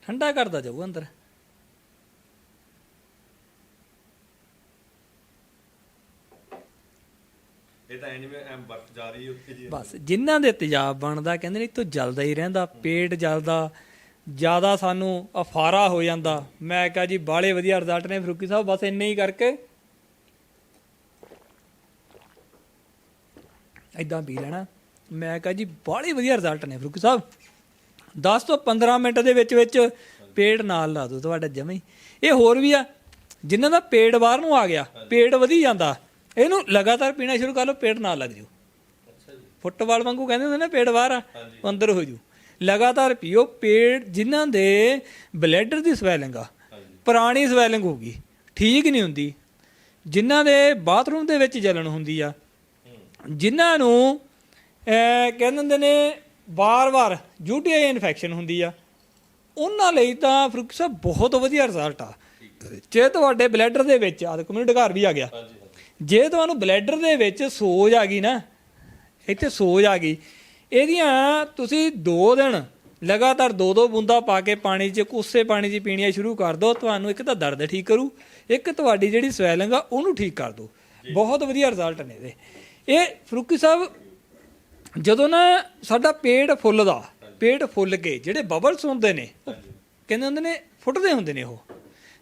ਠੰਡਾ ਕਰਦਾ ਜਾਊ ਅੰਦਰ। ਇਹ ਤਾਂ ਐਨੀਮੇ ਐਮ ਬਰਫ ਜਾ ਰਹੀ ਉੱਤੇ ਜੀ। ਬਸ ਜਿਨ੍ਹਾਂ ਦੇ ਤੇਜ਼ਾਬ ਬਣਦਾ ਕਹਿੰਦੇ ਨੇ ਇਹ ਤੋਂ ਜਲਦਾ ਹੀ ਰਹਿੰਦਾ ਪੇਟ ਜਲਦਾ। ਜ਼ਿਆਦਾ ਸਾਨੂੰ ਅਫਾਰਾ ਹੋ ਜਾਂਦਾ। ਮੈਂ ਕਹਾਂ ਜੀ ਬਾਲੇ ਵਧੀਆ ਰਿਜ਼ਲਟ ਨੇ ਫਰੂਕੀ ਸਾਹਿਬ ਬਸ ਇੰਨੇ ਹੀ ਕਰਕੇ। ਇਦਾਂ ਪੀ ਲੈਣਾ। ਮੈਂ ਕਹਾਂ ਜੀ ਬਾਲੇ ਵਧੀਆ ਰਿਜ਼ਲਟ ਨੇ ਫਰੂਕੀ ਸਾਹਿਬ। 10 ਤੋਂ 15 ਮਿੰਟ ਦੇ ਵਿੱਚ ਵਿੱਚ ਪੇਟ ਨਾਲ ਲਾ ਦੋ ਤੁਹਾਡਾ ਜਮੇ ਇਹ ਹੋਰ ਵੀ ਆ ਜਿਨ੍ਹਾਂ ਦਾ ਪੇਟ ਬਾਹਰ ਨੂੰ ਆ ਗਿਆ ਪੇਟ ਵਧੀ ਜਾਂਦਾ ਇਹਨੂੰ ਲਗਾਤਾਰ ਪੀਣਾ ਸ਼ੁਰੂ ਕਰ ਲਓ ਪੇਟ ਨਾਲ ਲੱਗ ਜੂ। ਫੁੱਟਬਾਲ ਵਾਂਗੂ ਕਹਿੰਦੇ ਹੁੰਦੇ ਨੇ ਪੇਟ ਬਾਹਰ ਆ ਅੰਦਰ ਹੋ ਜੂ। ਲਗਾਤਾਰ ਪੀਓ ਪੇਟ ਜਿਨ੍ਹਾਂ ਦੇ ਬਲੈਡਰ ਦੀ ਸਵੈਲਿੰਗ ਆ ਪੁਰਾਣੀ ਸਵੈਲਿੰਗ ਹੋਗੀ ਠੀਕ ਨਹੀਂ ਹੁੰਦੀ। ਜਿਨ੍ਹਾਂ ਦੇ ਬਾਥਰੂਮ ਦੇ ਵਿੱਚ ਜਲਨ ਹੁੰਦੀ ਆ ਜਿਨ੍ਹਾਂ ਨੂੰ ਕਹਿੰਦੇ ਹੁੰਦੇ ਨੇ ਵਾਰ-ਵਾਰ ਯੂਟੀਆਈ ਇਨਫੈਕਸ਼ਨ ਹੁੰਦੀ ਆ ਉਹਨਾਂ ਲਈ ਤਾਂ ਫਰੂਕ ਸਾਹਿਬ ਬਹੁਤ ਵਧੀਆ ਰਿਜ਼ਲਟ ਆ। ਜੇ ਤੁਹਾਡੇ ਬਲੈਡਰ ਦੇ ਵਿੱਚ ਆ ਕਮਿਊਨਿਟੀ ਘਰ ਵੀ ਆ ਗਿਆ। ਜੇ ਤੁਹਾਨੂੰ ਬਲੈਡਰ ਦੇ ਵਿੱਚ ਸੋਜ ਆ ਗਈ ਨਾ ਇੱਥੇ ਸੋਜ ਆ ਗਈ ਇਹਦੀਆਂ ਤੁਸੀਂ 2 ਦਿਨ ਲਗਾਤਾਰ ਦੋ ਦੋ ਬੂੰਦਾਂ ਪਾ ਕੇ ਪਾਣੀ 'ਚ ਕੋਸੇ ਪਾਣੀ 'ਚ ਪੀਣੀਆਂ ਸ਼ੁਰੂ ਕਰ ਦਿਓ ਤੁਹਾਨੂੰ ਇੱਕ ਤਾਂ ਦਰਦ ਠੀਕ ਕਰੂ ਇੱਕ ਤੁਹਾਡੀ ਜਿਹੜੀ ਸਵੈਲਿੰਗ ਆ ਉਹਨੂੰ ਠੀਕ ਕਰ ਦਿਓ। ਬਹੁਤ ਵਧੀਆ ਰਿਜ਼ਲਟ ਨੇ ਇਹਦੇ। ਇਹ ਫਰੂਕੀ ਸਾਹਿਬ ਜਦੋਂ ਨਾ ਸਾਡਾ ਪੇਟ ਫੁੱਲਦਾ ਪੇਟ ਫੁੱਲ ਕੇ ਜਿਹੜੇ ਬਬਲਸ ਹੁੰਦੇ ਨੇ ਕਹਿੰਦੇ ਹੁੰਦੇ ਨੇ ਫੁੱਟਦੇ ਹੁੰਦੇ ਨੇ ਉਹ।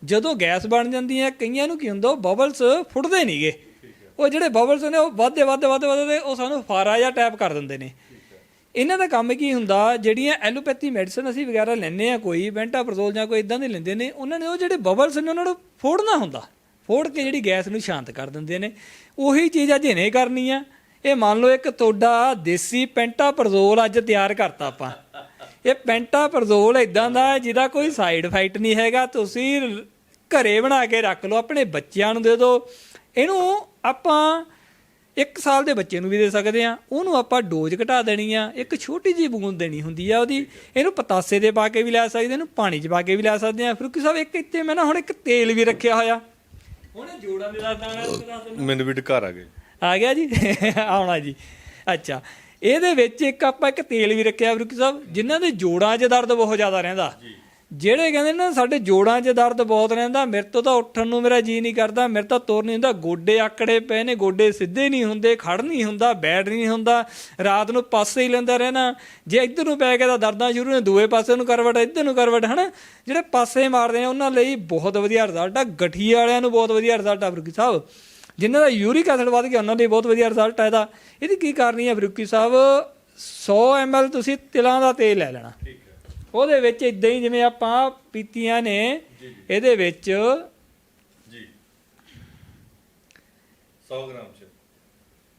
ਜਦੋਂ ਗੈਸ ਬਣ ਜਾਂਦੀ ਹੈ ਕਈਆਂ ਨੂੰ ਕੀ ਹੁੰਦਾ ਉਹ ਬਬਲਸ ਫੁੱਟਦੇ ਨਹੀਂਗੇ ਉਹ ਜਿਹੜੇ ਬਬਲਸ ਨੇ ਉਹ ਵੱਧਦੇ ਵੱਧਦੇ ਵੱਧਦੇ ਵੱਧਦੇ ਉਹ ਸਾਨੂੰ ਫਾਰਾ ਜਾਂ ਟੈਪ ਕਰ ਦਿੰਦੇ ਨੇ। ਇਹਨਾਂ ਦਾ ਕੰਮ ਕੀ ਹੁੰਦਾ, ਜਿਹੜੀਆਂ ਐਲੋਪੈਥੀ ਮੈਡੀਸਨ ਅਸੀਂ ਵਗੈਰਾ ਲੈਂਦੇ ਆ ਕੋਈ ਬੈਂਟਾਪ੍ਰੋਜ਼ੋਲ ਜਾਂ ਕੋਈ ਇਦਾਂ ਦੇ ਲੈਂਦੇ ਨੇ, ਉਹਨਾਂ ਨੇ ਉਹ ਜਿਹੜੇ ਬਬਲਸ ਨੇ, ਉਹਨਾਂ ਨੂੰ ਫੋੜਨਾ ਹੁੰਦਾ। ਫੋੜ ਕੇ ਜਿਹੜੀ ਗੈਸ ਨੂੰ ਸ਼ਾਂਤ ਕਰ ਦਿੰਦੇ ਨੇ। ਉਹੀ ਚੀਜ਼ ਅੱਜ ਇਹਨੇ ਕਰਨੀ ਆ। ਇਹ ਮੰਨ ਲਓ ਇੱਕ ਤੁਹਾਡਾ ਦੇਸੀ ਪੈਂਟਾਪ੍ਰੋਜ਼ੋਲ ਅੱਜ ਤਿਆਰ ਕਰਤਾ ਆਪਾਂ। ਇਹ ਪੈਂਟਾਪ੍ਰੋਜ਼ੋਲ ਇਦਾਂ ਦਾ ਜਿਹਦਾ ਕੋਈ ਸਾਈਡ ਇਫੈਕਟ ਨਹੀਂ ਹੈਗਾ। ਤੁਸੀਂ ਰ- ਘਰੇ ਬਣਾ ਕੇ ਰੱਖ ਲਓ, ਆਪਣੇ ਬੱਚਿਆਂ ਨੂੰ ਦੇ ਦਿਓ। ਇਹਨੂੰ ਆਪਾਂ ਇੱਕ ਸਾਲ ਦੇ ਬੱਚੇ ਨੂੰ ਵੀ ਦੇ ਸਕਦੇ ਆ ਉਹਨੂੰ ਆਪਾਂ ਡੋਜ਼ ਘਟਾ ਦੇਣੀ ਆ ਇੱਕ ਛੋਟੀ ਜਿਹੀ ਬੂੰਦ ਦੇਣੀ ਹੁੰਦੀ ਆ ਉਹਦੀ ਇਹਨੂੰ ਪਤਾਸੇ ਦੇ ਪਾ ਕੇ ਵੀ ਲੈ ਸਕਦੇ ਇਹਨੂੰ ਪਾਣੀ 'ਚ ਪਾ ਕੇ ਵੀ ਲੈ ਸਕਦੇ ਆ ਫਰੂਕੀ ਸਾਹਿਬ ਇੱਕ ਇੱਥੇ ਮੈਂ ਨਾ ਹੁਣ ਇੱਕ ਤੇਲ ਵੀ ਰੱਖਿਆ ਹੋਇਆ। ਹੁਣ ਜੋੜਾਂ ਦੇ ਦਿੰਦਾ। ਮੈਨੂੰ ਵੀ ਘਰ ਆ ਗਏ। ਆ ਗਿਆ ਜੀ? <laughs> ਆਉਣਾ ਜੀ। ਅੱਛਾ। ਇਹਦੇ ਵਿੱਚ ਇੱਕ ਆਪਾਂ ਇੱਕ ਤੇਲ ਵੀ ਰੱਖਿਆ ਫਰੂਕੀ ਸਾਹਿਬ ਜਿਨ੍ਹਾਂ ਦੇ ਜੋੜਾਂ 'ਚ ਦਰਦ ਬਹੁਤ ਜ਼ਿਆਦਾ ਰਹਿੰਦਾ। ਜਿਹੜੇ ਕਹਿੰਦੇ ਨਾ ਸਾਡੇ ਜੋੜਾਂ 'ਚ ਦਰਦ ਬਹੁਤ ਰਹਿੰਦਾ, ਮੇਰੇ ਤੋਂ ਤਾਂ ਉੱਠਣ ਨੂੰ ਮੇਰਾ ਜੀ ਨਹੀਂ ਕਰਦਾ, ਮੇਰੇ ਤਾਂ ਤੁਰ ਨਹੀਂ ਹੁੰਦਾ, ਗੋਡੇ ਆਕੜੇ ਪਏ ਨੇ, ਗੋਡੇ ਸਿੱਧੇ ਨਹੀਂ ਹੁੰਦੇ ਖੜ ਨਹੀਂ ਹੁੰਦਾ, ਬੈਠ ਨਹੀਂ ਹੁੰਦਾ, ਰਾਤ ਨੂੰ ਪਾਸੇ ਹੀ ਲੈਂਦਾ ਰਹਿਣਾ। ਜੇ ਇੱਧਰ ਨੂੰ ਪੈ ਗਿਆ ਤਾਂ ਦਰਦਾਂ ਸ਼ੁਰੂ ਨੇ, ਦੂਏ ਪਾਸੇ ਨੂੰ ਕਰਵਟ, ਇੱਧਰ ਨੂੰ ਕਰਵਟ, ਹਨਾ? ਜਿਹੜੇ ਪਾਸੇ ਮਾਰਦੇ ਨੇ, ਉਹਨਾਂ ਲਈ ਬਹੁਤ ਵਧੀਆ ਰਿਜ਼ਲਟ ਆ। ਗਠੀਆ ਵਾਲਿਆਂ ਨੂੰ ਬਹੁਤ ਵਧੀਆ ਰਿਜ਼ਲਟ ਆ, ਫਰੂਕੀ ਸਾਹਿਬ। ਜਿਨ੍ਹਾਂ ਦਾ ਯੂਰਿਕ ਐਸਿਡ ਵੱਧ ਗਿਆ, ਉਹਨਾਂ ਲਈ ਬਹੁਤ ਵਧੀਆ ਰਿਜ਼ਲਟ ਆ ਇਹਦਾ। ਇਹਦੀ ਕੀ ਕਰਨੀ ਹੈ ਫਰੂਕੀ ਸਾਹਿਬ? 100 ml ਤੁਸੀਂ ਤਿਲਾਂ ਦਾ ਤੇਲ ਲੈ ਲੈਣਾ। ਠੀਕ। ਉਹਦੇ ਵਿੱਚ ਇਦਾਂ ਹੀ ਜਿਵੇਂ ਆਪਾਂ ਪੀਤੀਆਂ ਨੇ ਇਹਦੇ ਵਿੱਚ ਜੀ। 100 ਗ੍ਰਾਮ ਚ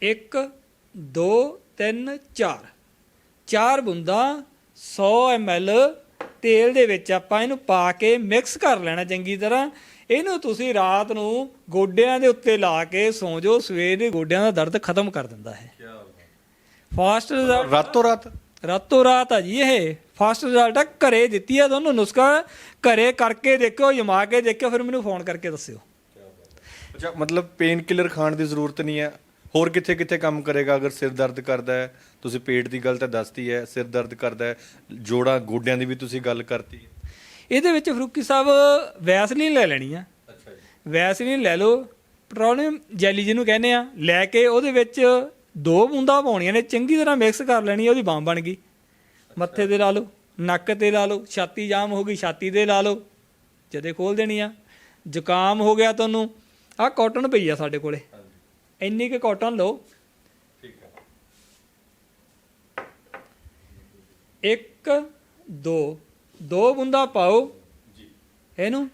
1 2 3 4 ਚਾਰ ਬੁੰਦਾਂ 100 ml ਤੇਲ ਦੇ ਵਿੱਚ ਆਪਾਂ ਇਹਨੂੰ ਪਾ ਕੇ ਮਿਕਸ ਕਰ ਲੈਣਾ ਚੰਗੀ ਤਰ੍ਹਾਂ। ਇਹਨੂੰ ਤੁਸੀਂ ਰਾਤ ਨੂੰ ਗੋਡਿਆਂ ਦੇ ਉੱਤੇ ਲਾ ਕੇ ਸੌਂ ਜਾਓ ਸਵੇਰ ਦੇ ਗੋਡਿਆਂ ਦਾ ਦਰਦ ਖਤਮ ਕਰ ਦਿੰਦਾ ਹੈ। ਕੀ ਬਾਤ। ਫਾਸਟ ਰਿਜ਼ਲਟ ਰਾਤੋਂ ਰਾਤ। ਰਾਤੋਂ ਰਾਤ ਆ ਜੀ ਇਹ। ਫਾਸਟ ਰਿਜ਼ਲਟ ਆ ਘਰੇ ਦਿੱਤੀ ਆ ਤੁਹਾਨੂੰ ਨੁਸਖਾ। ਘਰੇ ਕਰਕੇ ਦੇਖਿਓ ਜਮਾ ਕੇ ਦੇਖਿਓ ਫਿਰ ਮੈਨੂੰ ਫੋਨ ਕਰਕੇ ਦੱਸਿਓ। ਅੱਛਾ ਮਤਲਬ ਪੇਨ ਕਿਲਰ ਖਾਣ ਦੀ ਜ਼ਰੂਰਤ ਨਹੀਂ ਹੈ। ਹੋਰ ਕਿੱਥੇ ਕਿੱਥੇ ਕੰਮ ਕਰੇਗਾ ਅਗਰ ਸਿਰ ਦਰਦ ਕਰਦਾ ਹੈ? ਤੁਸੀਂ ਪੇਟ ਦੀ ਗੱਲ ਤਾਂ ਦੱਸਤੀ ਹੈ ਸਿਰ ਦਰਦ ਕਰਦਾ ਹੈ। ਜੋੜਾਂ ਗੋਡਿਆਂ ਦੀ ਵੀ ਤੁਸੀਂ ਗੱਲ ਕਰਤੀ ਹੈ। ਇਹਦੇ ਵਿੱਚ ਫਰੂਕੀ ਸਾਹਿਬ ਵੈਸਲੀਨ ਲੈ ਲੈਣੀ ਆ। ਅੱਛਾ ਜੀ। ਵੈਸਲੀਨ ਲੈ ਲਓ। ਪੈਟਰੋਲੀਅਮ ਜੈਲੀ ਜਿਹਨੂੰ ਕਹਿੰਦੇ ਆ ਲੈ ਕੇ ਉਹਦੇ ਵਿੱਚ ਦੋ ਬੂੰਦਾਂ ਪਾਉਣੀਆਂ ਨੇ ਚੰਗੀ ਤਰ੍ਹਾਂ ਮਿਕਸ ਕਰ ਲੈਣੀ ਆ, ਉਹਦੀ ਬਾਂਹ ਬਣ ਗਈ। ਮੱਥੇ ਤੇ ਲਾ ਲਓ ਨੱਕ ਤੇ ਲਾ ਲਓ ਛਾਤੀ ਜਾਮ ਹੋ ਗਈ ਛਾਤੀ ਤੇ ਲਾ ਲਓ ਜਦੇ ਖੋਲ ਦੇਣੀ ਆ। ਜ਼ੁਕਾਮ ਹੋ ਗਿਆ ਤੁਹਾਨੂੰ ਆਹ ਕਾਟਨ ਪਈ ਆ ਸਾਡੇ ਕੋਲੇ। ਇੰਨੀ ਕੁ ਕਾਟਨ ਲਓ। ਠੀਕ ਹੈ ਇੱਕ ਦੋ ਦੋ ਬੂੰਦਾਂ ਪਾਓ। ਜੀ। ਇਹਨੂੰ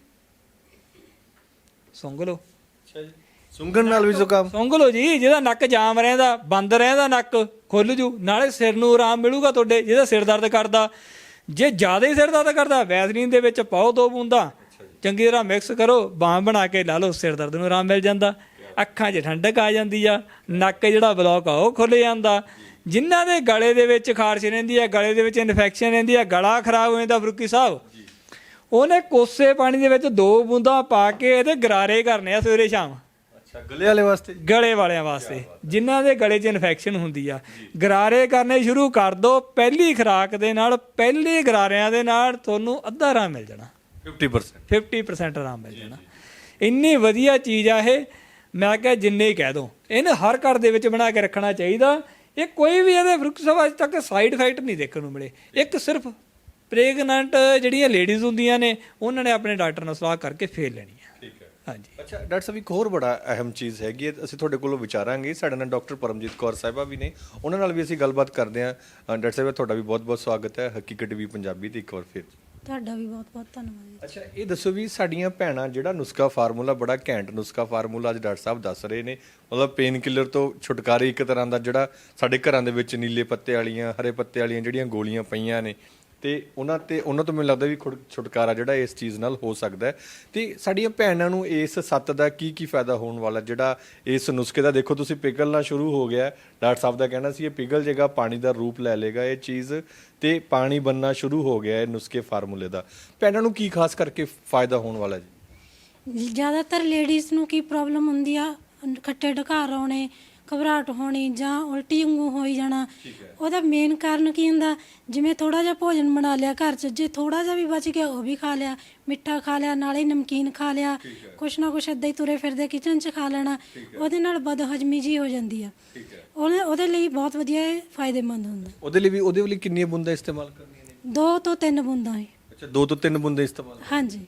ਸੁੰਘ ਲਓ। ਅੱਛਾ ਜੀ। ਸੁੰਘਣ ਨਾਲ ਵੀ ਜ਼ੁਕਾਮ। ਸੁੰਘ ਲਓ ਜੀ, ਜਿਹਦਾ ਨੱਕ ਜਾਮ ਰਹਿੰਦਾ, ਬੰਦ ਰਹਿੰਦਾ ਨੱਕ, ਖੁੱਲ ਜੂ। ਨਾਲੇ ਸਿਰ ਨੂੰ ਆਰਾਮ ਮਿਲੂਗਾ ਤੁਹਾਡੇ, ਜਿਹਦਾ ਸਿਰ ਦਰਦ ਕਰਦਾ। ਜੇ ਜ਼ਿਆਦਾ ਹੀ ਸਿਰ ਦਰਦ ਕਰਦਾ, ਵੈਸਲੀਨ ਦੇ ਵਿੱਚ ਪਾਓ ਦੋ ਬੂੰਦਾਂ। ਚੰਗੀ ਤਰ੍ਹਾਂ ਮਿਕਸ ਕਰੋ, ਬਾਂਹ ਬਣਾ ਕੇ ਲਾ ਲਓ, ਸਿਰ ਦਰਦ ਨੂੰ ਆਰਾਮ ਮਿਲ ਜਾਂਦਾ। ਅੱਖਾਂ 'ਚ ਠੰਡਕ ਆ ਜਾਂਦੀ ਆ, ਨੱਕ ਜਿਹੜਾ ਬਲੌਕ ਆ, ਉਹ ਖੁੱਲ ਜਾਂਦਾ। ਜਿਨ੍ਹਾਂ ਦੇ ਗਲੇ ਦੇ ਵਿੱਚ ਖਾਰਸ਼ ਰਹਿੰਦੀ ਆ, ਗਲੇ ਦੇ ਵਿੱਚ ਇਨਫੈਕਸ਼ਨ ਰਹਿੰਦੀ ਆ, ਗਲਾ ਖਰਾਬ ਹੋ ਜਾਂਦਾ, ਫਰੂਕੀ ਸਾਹਿਬ। ਉਹਨੇ ਕੋਸੇ ਪਾਣੀ ਦੇ ਵਿੱਚ ਦੋ ਬੂੰਦਾਂ ਪਾ ਕੇ ਇਹਦੇ ਗਰਾਰੇ ਕਰਨੇ ਆ ਸਵੇਰੇ ਸ਼ਾਮ। ਅੱਛਾ ਗਲੇ ਵਾਲੇ ਵਾਸਤੇ? ਗਲੇ ਵਾਲਿਆਂ ਵਾਸਤੇ। ਜਿਨ੍ਹਾਂ ਦੇ ਗਲੇ 'ਚ ਇਨਫੈਕਸ਼ਨ ਹੁੰਦੀ ਆ ਗਰਾਰੇ ਕਰਨੇ ਸ਼ੁਰੂ ਕਰ ਦੋ ਪਹਿਲੀ ਖੁਰਾਕ ਦੇ ਨਾਲ ਪਹਿਲੇ ਗਰਾਰਿਆਂ ਦੇ ਨਾਲ ਤੁਹਾਨੂੰ ਅੱਧਾ ਆਰਾਮ ਮਿਲ ਜਾਣਾ। 50% 50% ਆਰਾਮ ਮਿਲ ਜਾਣਾ। ਇੰਨੀ ਵਧੀਆ ਚੀਜ਼ ਆ ਇਹ ਮੈਂ ਕਿਹਾ ਜਿੰਨੇ ਹੀ ਕਹਿ ਦੋ। ਇਹਨੂੰ ਹਰ ਘਰ ਦੇ ਵਿੱਚ ਬਣਾ ਕੇ ਰੱਖਣਾ ਚਾਹੀਦਾ। ਇਹ ਕੋਈ ਵੀ ਇਹਦੇ ਸਾਹਿਬ ਅੱਜ ਤੱਕ ਸਾਈਡ ਇਫੈਕਟ ਨਹੀਂ ਦੇਖਣ ਨੂੰ ਮਿਲੇ। ਇੱਕ ਸਿਰਫ ਪ੍ਰੈਗਨੈਂਟ ਜਿਹੜੀਆਂ ਲੇਡੀਜ਼ ਹੁੰਦੀਆਂ ਨੇ ਉਹਨਾਂ ਨੇ ਆਪਣੇ ਡਾਕਟਰ ਨਾਲ ਸਲਾਹ ਕਰਕੇ ਫੇਰ ਲੈਣੀ ਹੈ ਹਾਂਜੀ। ਅੱਛਾ ਡਾਕਟਰ ਸਾਹਿਬ ਇੱਕ ਹੋਰ ਬੜਾ ਅਹਿਮ ਚੀਜ਼ ਹੈਗੀ ਹੈ ਅਸੀਂ ਤੁਹਾਡੇ ਕੋਲੋਂ ਵਿਚਾਰਾਂਗੇ। ਸਾਡੇ ਨਾਲ ਡਾਕਟਰ ਪਰਮਜੀਤ ਕੌਰ ਸਾਹਿਬਾ ਵੀ ਨੇ। ਉਹਨਾਂ ਨਾਲ ਵੀ ਅਸੀਂ ਗੱਲਬਾਤ ਕਰਦੇ ਹਾਂ। ਅ, ਡਾਕਟਰ ਸਾਹਿਬ ਤੁਹਾਡਾ ਵੀ ਬਹੁਤ-ਬਹੁਤ ਸਵਾਗਤ ਹੈ। ਹਕੀਕਤ ਵੀ ਪੰਜਾਬੀ ਤੇ ਇੱਕ ਵਾਰ ਫਿਰ। ਤੁਹਾਡਾ ਵੀ ਬਹੁਤ ਬਹੁਤ ਧੰਨਵਾਦ ਜੀ। ਅੱਛਾ ਇਹ ਦੱਸੋ ਵੀ ਸਾਡੀਆਂ ਭੈਣਾਂ ਜਿਹੜਾ ਨੁਸਖਾ ਫਾਰਮੂਲਾ ਬੜਾ ਘੈਂਟ ਨੁਸਖਾ ਫਾਰਮੂਲਾ ਅੱਜ ਡਾਕਟਰ ਸਾਹਿਬ ਦੱਸ ਰਹੇ ਨੇ। ਮਤਲਬ ਪੇਨ ਕਿਲਰ ਤੋਂ ਛੁਟਕਾਰੇ ਇੱਕ ਤਰ੍ਹਾਂ ਦਾ ਜਿਹੜਾ ਸਾਡੇ ਘਰਾਂ ਦੇ ਵਿੱਚ ਨੀਲੇ ਪੱਤੇ ਵਾਲੀਆਂ ਹਰੇ ਪੱਤੇ ਵਾਲੀਆਂ ਜਿਹੜੀਆਂ ਗੋਲੀਆਂ ਪਈਆਂ ਨੇ ਤੇ ਉਹਨਾਂ ਤੇ, ਉਹਨਾਂ ਤੋਂ ਮੈਨੂੰ ਲੱਗਦਾ ਵੀ ਖੁੜ- ਛੁਟਕਾਰਾ ਜਿਹੜਾ ਇਸ ਚੀਜ਼ ਨਾਲ ਹੋ ਸਕਦਾ ਹੈ। ਤੇ ਸਾਡੀਆਂ ਭੈਣਾਂ ਨੂੰ ਇਸ ਸੱਤ ਦਾ ਕੀ ਕੀ ਫਾਇਦਾ ਹੋਣ ਵਾਲਾ ਜਿਹੜਾ ਇਸ ਨੁਸਖੇ ਦਾ, ਦੇਖੋ ਤੁਸੀਂ ਪਿਘਲਣਾ ਸ਼ੁਰੂ ਹੋ ਗਿਆ ਹੈ। ਡਾਕਟਰ ਸਾਹਿਬ ਦਾ ਕਹਿਣਾ ਸੀ, ਇਹ ਪਿਘਲ ਜਾਏਗਾ ਪਾਣੀ ਦਾ ਰੂਪ ਲੈ ਲੇਗਾ ਇਹ ਚੀਜ਼ ਤੇ ਪਾਣੀ ਬੰਨਣਾ ਸ਼ੁਰੂ ਹੋ ਗਿਆ ਹੈ ਨੁਸਖੇ ਫਾਰਮੂਲੇ ਦਾ। ਭੈਣਾਂ ਨੂੰ ਕੀ ਖਾਸ ਕਰਕੇ ਫਾਇਦਾ ਹੋਣ ਵਾਲਾ ਜੀ? ਜ਼ਿਆਦਾਤਰ ਲੇਡੀਜ਼ ਨੂੰ ਕੀ ਪ੍ਰੋਬਲਮ ਹੁੰਦੀ ਆ? ਖੱਟੇ ਢਕਾਰ ਆਉਣੇ ਘਬਰਾਹਟ ਹੋਣੀ ਜਾਂ ਉਲਟੀ ਵਾਂਗੂ ਹੋਈ ਜਾਣਾ। ਉਹਦਾ ਮੇਨ ਕਾਰਨ ਕੀ ਹੁੰਦਾ? ਜਿਵੇਂ ਥੋੜਾ ਜਿਹਾ ਭੋਜਨ ਬਣਾ ਲਿਆ ਘਰ 'ਚ ਜੇ ਥੋੜਾ ਜਿਹਾ ਵੀ ਬਚ ਗਿਆ ਉਹ ਵੀ ਖਾ ਲਿਆ। ਮਿੱਠਾ ਖਾ ਲਿਆ ਨਾਲੇ ਨਮਕੀਨ ਖਾ ਲਿਆ। ਕੁਛ ਨਾ ਕੁਛ ਏਦਾਂ ਹੀ ਤੁਰੇ ਫਿਰਦੇ ਕਿਚਨ 'ਚ ਖਾ ਲੈਣਾ। ਉਹਦੇ ਨਾਲ ਬਦਹਜਮੀ ਜੀ ਹੋ ਜਾਂਦੀ ਆ। ਉਹਦੇ ਉਹਦੇ ਲਈ ਬਹੁਤ ਵਧੀਆ ਫਾਇਦੇਮੰਦ ਹੁੰਦਾ। ਉਹਦੇ ਲਈ ਵੀ ਉਹਦੇ ਲਈ ਕਿੰਨੀਆਂ ਬੂੰਦਾਂ ਇਸਤੇਮਾਲ ਕਰਨੀਆਂ ਨੇ? ਦੋ ਤੋਂ ਤਿੰਨ ਬੂੰਦਾਂ ਹੀ। ਅੱਛਾ ਦੋ ਤੋਂ ਤਿੰਨ ਬੂੰਦਾਂ ਇਸਤੇਮਾਲ ਹਾਂਜੀ।